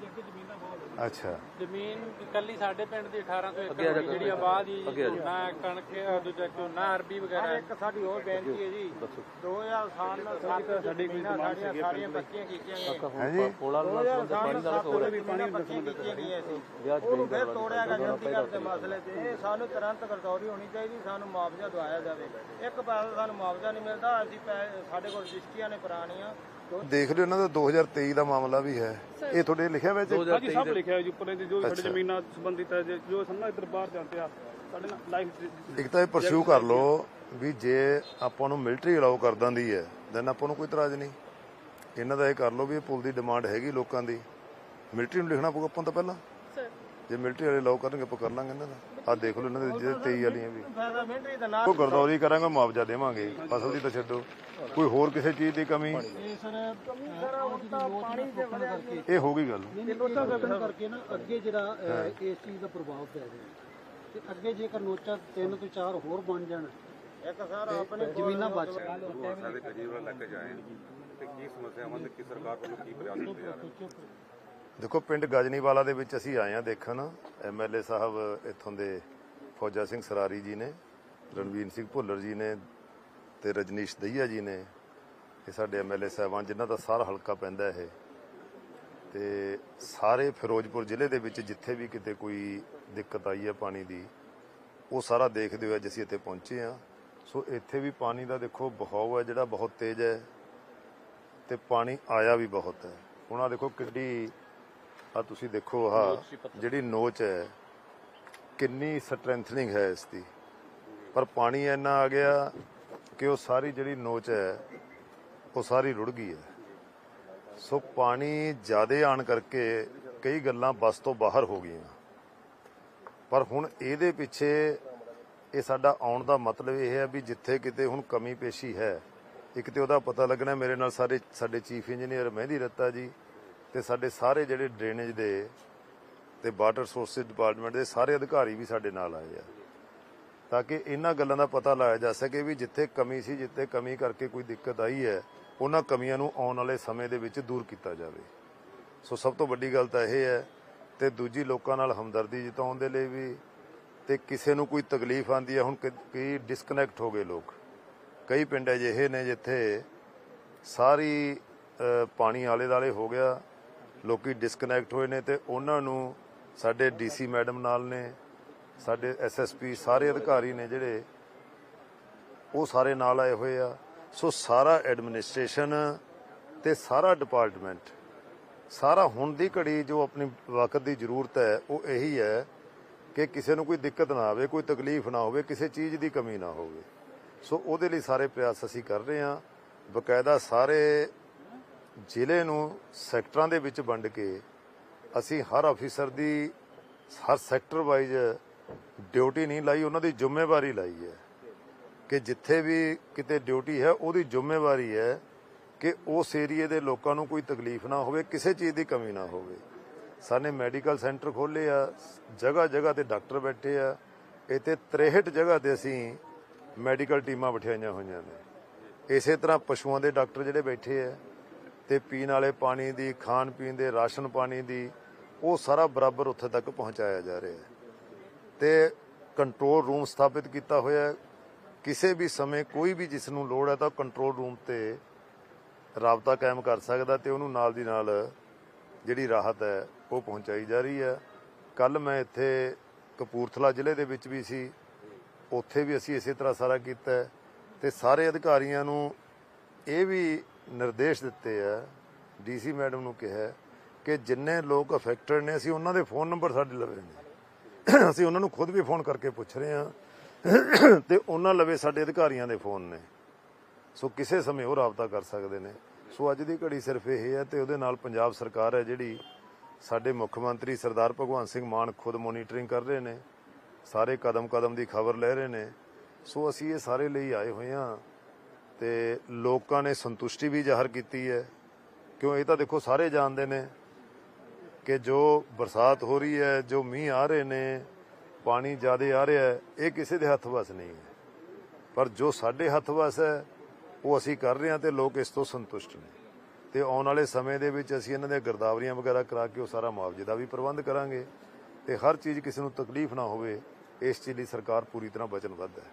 ਜ਼ਮੀਨਾਂ ਅੱਛਾ। ਜ਼ਮੀਨ ਇਕੱਲੀ ਸਾਡੇ ਪਿੰਡ ਦੀ 1800 ਅੱਗੇ ਆ ਏਕੜ ਦੀ ਜਿਹੜੀ। ਆਬਾਦ ਹੀ। ਝੋਨਾ ਕਣਕ ਦੂਜਾ ਝੋਨਾ ਅਰਬੀ ਵਗੈਰਾ। ਇੱਕ ਸਾਡੀ ਹੋਰ ਬੇਨਤੀ ਹੈ ਜੀ। ਦੱਸੋ। 2000 ਸਾਲ ਨਾਲ ਸੱਤ ਸਾਡੀ ਜ਼ਮੀਨਾਂ ਸਾਡੀਆਂ ਸਾਰੀਆਂ ਪੱਕੀਆਂ ਕੀਤੀਆਂ ਜੀ ਕੋਲਾ ਨਾਲ ਸੰਬੰਧ ਪਾਣੀ ਨਾਲ ਹੋ ਰਿਹਾ ਵੀ ਪਾਣੀ ਪੱਕੀਆਂ ਕੀਤੀਆਂ ਗਈਆਂ ਸੀ। ਨਹੀਂ ਫਿਰ ਤੋੜਿਆ ਗਿਆ ਚੰਡੀਗੜ੍ਹ ਦੇ ਮਸਲੇ ਤੇ ਇਹ ਸਾਨੂੰ ਤੁਰੰਤ ਗਰਦੌਰੀ ਹੋਣੀ ਚਾਹੀਦੀ ਸਾਨੂੰ ਮੁਆਵਜ਼ਾ ਦਵਾਇਆ ਜਾਵੇ। ਇੱਕ ਪੈਸਾ ਸਾਨੂੰ ਮੁਆਵਜ਼ਾ ਨਹੀਂ ਮਿਲਦਾ ਅਸੀਂ ਸਾਡੇ ਕੋਲ ਰਜਿਸਟਰੀਆਂ ਨੇ ਪੁਰਾਣੀਆਂ। ਦੇਖ ਲਿਓ ਇਹਨਾਂ ਦਾ 2023 ਦਾ ਮਾਮਲਾ ਵੀ ਹੈ। ਇਹ ਤੁਹਾਡੇ ਲਿਖਿਆ ਵਿੱਚ 2023 ਸਭ ਲਿਖਿਆ ਹੈ ਜੀ ਉੱਪਰ ਇਹਦੇ ਜੋ। ਸਾਡੀ ਜ਼ਮੀਨਾਂ ਸੰਬੰਧਿਤ ਹੈ ਜੇ- ਸਨ ਇੱਧਰ ਬਾਹਰ ਜਾਂਦੇ ਆ ਸਾਡੇ ਨਾਲ ਲਾਈਫ ਇੱਕ ਤਾਂ ਇਹ ਪਰਸਿਊ ਕਰ ਲਓ ਵੀ ਜੇ ਆਪਾਂ ਨੂੰ ਮਿਲਟਰੀ ਅਲਾਉ ਕਰ ਦਿੰਦੀ ਹੈ ਦੈਨ ਆਪਾਂ ਨੂੰ ਕੋਈ ਇਤਰਾਜ਼ ਨਹੀਂ। ਇਹਨਾਂ ਦਾ ਇਹ ਕਰ ਲਓ ਵੀ ਇਹ ਪੁਲ ਦੀ ਡਿਮਾਂਡ ਹੈਗੀ ਲੋਕਾਂ ਦੀ। ਮਿਲਟਰੀ ਨੂੰ ਲਿਖਣਾ ਪਊਗਾ ਆਪਾਂ ਤਾਂ ਪਹਿਲਾਂ। ਜੇ ਮਿਲਟਰੀ ਵਾਲੇ ਅਲਾਉ ਕਰਨਗੇ ਆਪਾਂ ਕਰ ਲਾਂਗੇ ਇਹਨਾਂ ਦਾ। ਆਹ ਦੇਖ ਲਓ ਇਹਨਾਂ ਦੇ ਜਿਹੜੇ 23 ਵਾਲੀਆਂ ਵੀ। ਫਾਇਦਾ ਮਿਲਟਰੀ ਦਾ ਨਾਮ ਉਹ ਗਰਦੌਰੀ ਕਰਾਂਗੇ ਮੁਆਵਜ਼ਾ ਦੇਵਾਂਗੇ। ਫਸਲ ਦੀ ਤਾਂ ਛੱਡੋ। ਕੋਈ ਹੋਰ ਕਿਸੇ ਚੀਜ਼ ਦੀ ਕਮੀ? ਇਹ ਹੋ ਗਈ ਗੱਲ। ਨੋਚਾ ਕਰਕੇ ਨਾ ਅੱਗੇ ਜਿਹੜਾ ਅਹ, ਇਸ ਚੀਜ਼ ਦਾ ਪ੍ਰਭਾਵ ਪੈ ਰਿਹਾ। ਤੇ ਅੱਗੇ ਜੇਕਰ ਨੋਚਾ ਤਿੰਨ ਤੋਂ ਚਾਰ ਹੋਰ ਬਣ ਜਾਣ ਇੱਕ ਸਾਰ ਆਪਣੇ ਜ਼ਮੀਨਾਂ ਬਚ ਦੇਖੋ, ਪਿੰਡ ਗਜਨੀਵਾਲਾ ਦੇ ਵਿੱਚ ਅਸੀਂ ਆਏ ਆ ਦੇਖਣ। ਐਮਐਲਏ ਸਾਹਿਬ ਇੱਥੋਂ ਦੇ ਫੌਜਾ ਸਿੰਘ ਸਰਾਰੀ ਜੀ ਨੇ, ਰਣਵੀਰ ਸਿੰਘ ਭੁੱਲਰ ਜੀ ਨੇ ਤੇ ਰਜਨੀਸ਼ ਦਹੀਆ ਜੀ ਨੇ। ਇਹ ਸਾਡੇ ਐਮਐਲਏ ਸਾਹਿਬਾਨ ਜਿਨ੍ਹਾਂ ਦਾ ਸਾਰਾ ਹਲਕਾ ਪੈਂਦਾ ਇਹ। ਤੇ ਸਾਰੇ ਫਿਰੋਜ਼ਪੁਰ ਜ਼ਿਲ੍ਹੇ ਦੇ ਵਿੱਚ ਜਿੱਥੇ ਵੀ ਕਿਤੇ ਕੋਈ ਦਿੱਕਤ ਆਈ ਹੈ ਪਾਣੀ ਦੀ, ਉਹ ਸਾਰਾ ਦੇਖਦੇ ਹੋਏ ਅੱਜ ਅਸੀਂ ਇੱਥੇ ਪਹੁੰਚੇ ਆ ਸੋ ਇੱਥੇ ਵੀ ਪਾਣੀ ਦਾ ਦੇਖੋ ਬਹਾਵ ਹੈ ਜਿਹੜਾ ਬਹੁਤ ਤੇਜ਼ ਹੈ ਤੇ ਪਾਣੀ ਆਇਆ ਵੀ ਬਹੁਤ ਹੈ। ਉਹਨਾਂ ਦੇਖੋ ਕਿੱਡੀ ਆ ਤੁਸੀਂ ਦੇਖੋ ਆ ਜਿਹੜੀ ਨੋਚ ਹੈ ਕਿੰਨੀ ਸਟਰੈਂਥਨਿੰਗ ਹੈ ਇਸ ਦੀ ਪਰ ਪਾਣੀ ਇੰਨਾ ਆ ਗਿਆ ਕਿ ਉਹ ਸਾਰੀ ਜਿਹੜੀ ਨੋਚ ਹੈ ਉਹ ਸਾਰੀ ਰੁੜ ਗਈ ਹੈ। ਸੋ ਪਾਣੀ ਜ਼ਿਆਦੇ ਆਣ ਕਰਕੇ ਕਈ ਗੱਲਾਂ ਬਸ ਤੋਂ ਬਾਹਰ ਹੋ ਗਈਆਂ। ਪਰ ਹੁਣ ਇਹਦੇ ਪਿੱਛੇ ਇਹ ਸਾਡਾ ਆਉਣ ਦਾ ਮਤਲਬ ਇਹ ਹੈ ਵੀ ਜਿੱਥੇ ਕਿਤੇ ਹੁਣ ਕਮੀ ਪੇਸ਼ੀ ਹੈ ਇੱਕ ਤੇ ਉਹਦਾ ਪਤਾ ਲੱਗਣਾ ਮੇਰੇ ਨਾਲ ਸਾਰੇ ਸਾਡੇ ਚੀਫ ਇੰਜੀਨੀਅਰ ਮਹਿੰਦੀ ਰੱਤਾ ਜੀ ਤੇ ਸਾਡੇ ਸਾਰੇ ਜਿਹੜੇ ਡਰੇਨੇਜ ਦੇ ਤੇ ਵਾਟਰ ਸੋਰਸਿਸ ਡਿਪਾਰਟਮੈਂਟ ਦੇ ਸਾਰੇ ਅਧਿਕਾਰੀ ਵੀ ਸਾਡੇ ਨਾਲ ਆਏ ਆ। ਤਾਂ ਕਿ ਇਹਨਾਂ ਗੱਲਾਂ ਦਾ ਪਤਾ ਲਾਇਆ ਜਾ ਸਕੇ ਵੀ ਜਿੱਥੇ ਕਮੀ ਸੀ, ਜਿੱਥੇ ਕਮੀ ਕਰਕੇ ਕੋਈ ਦਿੱਕਤ ਆਈ ਹੈ, ਉਹਨਾਂ ਕਮੀਆਂ ਨੂੰ ਆਉਣ ਵਾਲੇ ਸਮੇਂ ਦੇ ਵਿੱਚ ਦੂਰ ਕੀਤਾ ਜਾਵੇ। ਸੋ ਸਭ ਤੋਂ ਵੱਡੀ ਗੱਲ ਤਾਂ ਇਹ ਹੈ ਤੇ ਦੂਜੀ ਲੋਕਾਂ ਨਾਲ ਹਮਦਰਦੀ ਜਤਾਉਣ ਦੇ ਲਈ ਵੀ ਤੇ ਕਿਸੇ ਨੂੰ ਕੋਈ ਤਕਲੀਫ ਆਂਦੀ ਹੈ, ਹੁਣ ਕਈ ਡਿਸਕਨੈਕਟ ਹੋ ਗਏ ਲੋਕ। ਕਈ ਪਿੰਡ ਅਜਿਹੇ ਨੇ ਜਿੱਥੇ ਸਾਰੀ ਪਾਣੀ ਆਲੇ ਦਾਲੇ ਹੋ ਗਿਆ ਲੋਕੀ ਡਿਸਕਨੈਕਟ ਹੋਏ ਨੇ ਤੇ ਉਹਨਾਂ ਨੂੰ ਸਾਡੇ ਡੀਸੀ ਮੈਡਮ ਨਾਲ ਨੇ, ਸਾਡੇ ਐਸਐਸਪੀ ਸਾਰੇ ਅਧਿਕਾਰੀ ਨੇ ਜਿਹੜੇ, ਉਹ ਸਾਰੇ ਨਾਲ ਆਏ ਹੋਏ ਆ। ਸੋ ਸਾਰਾ ਐਡਮਿਨਿਸਟ੍ਰੇਸ਼ਨ ਤੇ ਸਾਰਾ ਡਿਪਾਰਟਮੈਂਟ ਸਾਰਾ ਹੁਣ ਦੀ ਘੜੀ ਜੋ ਆਪਣੀ ਵਕਤ ਦੀ ਜ਼ਰੂਰਤ ਹੈ, ਉਹ ਇਹੀ ਹੈ ਕਿ ਕਿਸੇ ਨੂੰ ਕੋਈ ਦਿੱਕਤ ਨਾ ਆਵੇ, ਕੋਈ ਤਕਲੀਫ ਨਾ ਹੋਵੇ, ਕਿਸੇ ਚੀਜ਼ ਦੀ ਕਮੀ ਨਾ ਹੋਵੇ। ਸੋ ਉਹਦੇ ਲਈ ਸਾਰੇ ਪ੍ਰਯਾਸ ਅਸੀਂ ਕਰ ਰਹੇ ਹਾਂ। ਬਕਾਇਦਾ ਸਾਰੇ ਜ਼ਿਲ੍ਹੇ ਨੂੰ ਸੈਕਟਰਾਂ ਦੇ ਵਿੱਚ ਵੰਡ ਕੇ ਅਸੀਂ ਹਰ ਅਫੀਸਰ ਦੀ, ਹਰ ਸੈਕਟਰ ਵਾਈਜ਼ ਡਿਊਟੀ ਨਹੀਂ ਲਾਈ, ਉਹਨਾਂ ਦੀ ਜ਼ਿੰਮੇਵਾਰੀ ਲਾਈ ਹੈ ਕਿ ਜਿੱਥੇ ਵੀ ਕਿਤੇ ਡਿਊਟੀ ਹੈ, ਉਹਦੀ ਜ਼ਿੰਮੇਵਾਰੀ ਹੈ ਕਿ ਉਸ ਏਰੀਏ ਦੇ ਲੋਕਾਂ ਨੂੰ ਕੋਈ ਤਕਲੀਫ ਨਾ ਹੋਵੇ, ਕਿਸੇ ਚੀਜ਼ ਦੀ ਕਮੀ ਨਾ ਹੋਵੇ। ਸਾਨੇ ਮੈਡੀਕਲ ਸੈਂਟਰ ਖੋਲੇ ਆ, ਜਗ੍ਹਾ ਜਗ੍ਹਾ ਤੇ ਡਾਕਟਰ ਬੈਠੇ ਆ, ਇੱਥੇ 63 ਜਗ੍ਹਾ ਤੇ ਅਸੀਂ ਮੈਡੀਕਲ ਟੀਮਾਂ ਬਿਠਾਈਆਂ ਹੋਈਆਂ ਨੇ। ਇਸੇ ਤਰ੍ਹਾਂ ਪਸ਼ੂਆਂ ਦੇ ਡਾਕਟਰ ਜਿਹੜੇ ਬੈਠੇ ਆ ਤੇ ਪੀਣ ਵਾਲੇ ਪਾਣੀ ਦੀ, ਖਾਣ ਪੀਣ ਦੇ, ਰਾਸ਼ਨ ਪਾਣੀ ਦੀ, ਉਹ ਸਾਰਾ ਬਰਾਬਰ ਉੱਥੇ ਤੱਕ ਪਹੁੰਚਾਇਆ ਜਾ ਰਿਹਾ ਹੈ। ਤੇ ਕੰਟਰੋਲ ਰੂਮ ਸਥਾਪਿਤ ਕੀਤਾ ਹੋਇਆ ਹੈ। ਕਿਸੇ ਵੀ ਸਮੇਂ ਕੋਈ ਵੀ ਜਿਸ ਨੂੰ ਲੋੜ ਹੈ ਤਾਂ ਕੰਟਰੋਲ ਰੂਮ ਤੇ ਰਾਬਤਾ ਕਾਇਮ ਕਰ ਸਕਦਾ ਤੇ ਉਹਨੂੰ ਨਾਲ ਦੀ ਨਾਲ ਜਿਹੜੀ ਰਾਹਤ ਹੈ, ਉਹ ਪਹੁੰਚਾਈ ਜਾ ਰਹੀ ਹੈ। ਕੱਲ ਮੈਂ ਇੱਥੇ ਕਪੂਰਥਲਾ ਜ਼ਿਲ੍ਹੇ ਦੇ ਵਿੱਚ ਵੀ ਸੀ। ਉੱਥੇ ਵੀ ਅਸੀਂ ਇਸੇ ਤਰ੍ਹਾਂ ਸਾਰਾ ਕੀਤਾ ਹੈ ਤੇ ਸਾਰੇ ਅਧਿਕਾਰੀਆਂ ਨੂੰ ਇਹ ਵੀ ਨਿਰਦੇਸ਼ ਦਿੱਤੇ ਆ ਡੀਸੀ ਮੈਡਮ ਨੂੰ ਕਿਹਾ ਕਿ ਜਿੰਨੇ ਲੋਕ ਅਫੈਕਟਡ ਨੇ, ਅਸੀਂ ਉਹਨਾਂ ਦੇ ਫੋਨ ਨੰਬਰ ਸਾਡੇ ਲਵੇ ਨੇ। ਅਸੀਂ ਉਹਨਾਂ ਨੂੰ ਖੁਦ ਵੀ ਫੋਨ ਕਰਕੇ ਪੁੱਛ ਰਹੇ ਹਾਂ ਤੇ ਉਹਨਾਂ ਲਵੇ ਸਾਡੇ ਅਧਿਕਾਰੀਆਂ ਦੇ ਫੋਨ ਨੇ। ਸੋ ਕਿਸੇ ਸਮੇਂ ਉਹ ਰਾਬਤਾ ਕਰ ਸਕਦੇ ਨੇ। ਸੋ ਅੱਜ ਦੀ ਘੜੀ ਸਿਰਫ ਇਹ ਹੈ ਤੇ ਉਹਦੇ ਨਾਲ ਪੰਜਾਬ ਸਰਕਾਰ ਹੈ ਜਿਹੜੀ ਸਾਡੇ ਮੁੱਖ ਮੰਤਰੀ ਸਰਦਾਰ ਭਗਵੰਤ ਸਿੰਘ ਮਾਨ ਖੁਦ ਮੋਨੀਟਰਿੰਗ ਕਰ ਰਹੇ ਨੇ। ਸਾਰੇ ਕਦਮ ਕਦਮ ਦੀ ਖਬਰ ਲੈ ਰਹੇ ਨੇ। ਸੋ ਅਸੀਂ ਇਹ ਸਾਰੇ ਲਈ ਆਏ ਹੋਏ ਹਾਂ ਤੇ ਲੋਕਾਂ ਨੇ ਸੰਤੁਸ਼ਟੀ ਵੀ ਜ਼ਾਹਰ ਕੀਤੀ ਹੈ। ਕਿਉਂ? ਇਹ ਤਾਂ ਦੇਖੋ, ਸਾਰੇ ਜਾਣਦੇ ਨੇ ਕਿ ਜੋ ਬਰਸਾਤ ਹੋ ਰਹੀ ਹੈ, ਜੋ ਮੀਂਹ ਆ ਰਹੇ ਨੇ, ਪਾਣੀ ਜ਼ਿਆਦਾ ਆ ਰਿਹਾ ਹੈ, ਇਹ ਕਿਸੇ ਦੇ ਹੱਥ ਵੱਸ ਨਹੀਂ ਹੈ। ਪਰ ਜੋ ਸਾਡੇ ਹੱਥ ਵੱਸ ਹੈ, ਉਹ ਅਸੀਂ ਕਰ ਰਹੇ ਹਾਂ ਤੇ ਲੋਕ ਇਸ ਤੋਂ ਸੰਤੁਸ਼ਟ ਨੇ। ਤੇ ਆਉਣ ਵਾਲੇ ਸਮੇਂ ਦੇ ਵਿੱਚ ਅਸੀਂ ਇਹਨਾਂ ਦੀਆਂ ਗਰਦਾਵਰੀਆਂ ਵਗੈਰਾ ਕਰਾ ਕੇ ਉਹ ਸਾਰਾ ਮੁਆਵਜ਼ੇ ਦਾ ਵੀ ਪ੍ਰਬੰਧ ਕਰਾਂਗੇ ਤੇ ਹਰ ਚੀਜ਼ ਕਿਸੇ ਨੂੰ ਤਕਲੀਫ ਨਾ ਹੋਵੇ, ਇਸ ਚੀਜ਼ ਲਈ ਸਰਕਾਰ ਪੂਰੀ ਤਰ੍ਹਾਂ ਵਚਨਬੱਧ ਹੈ।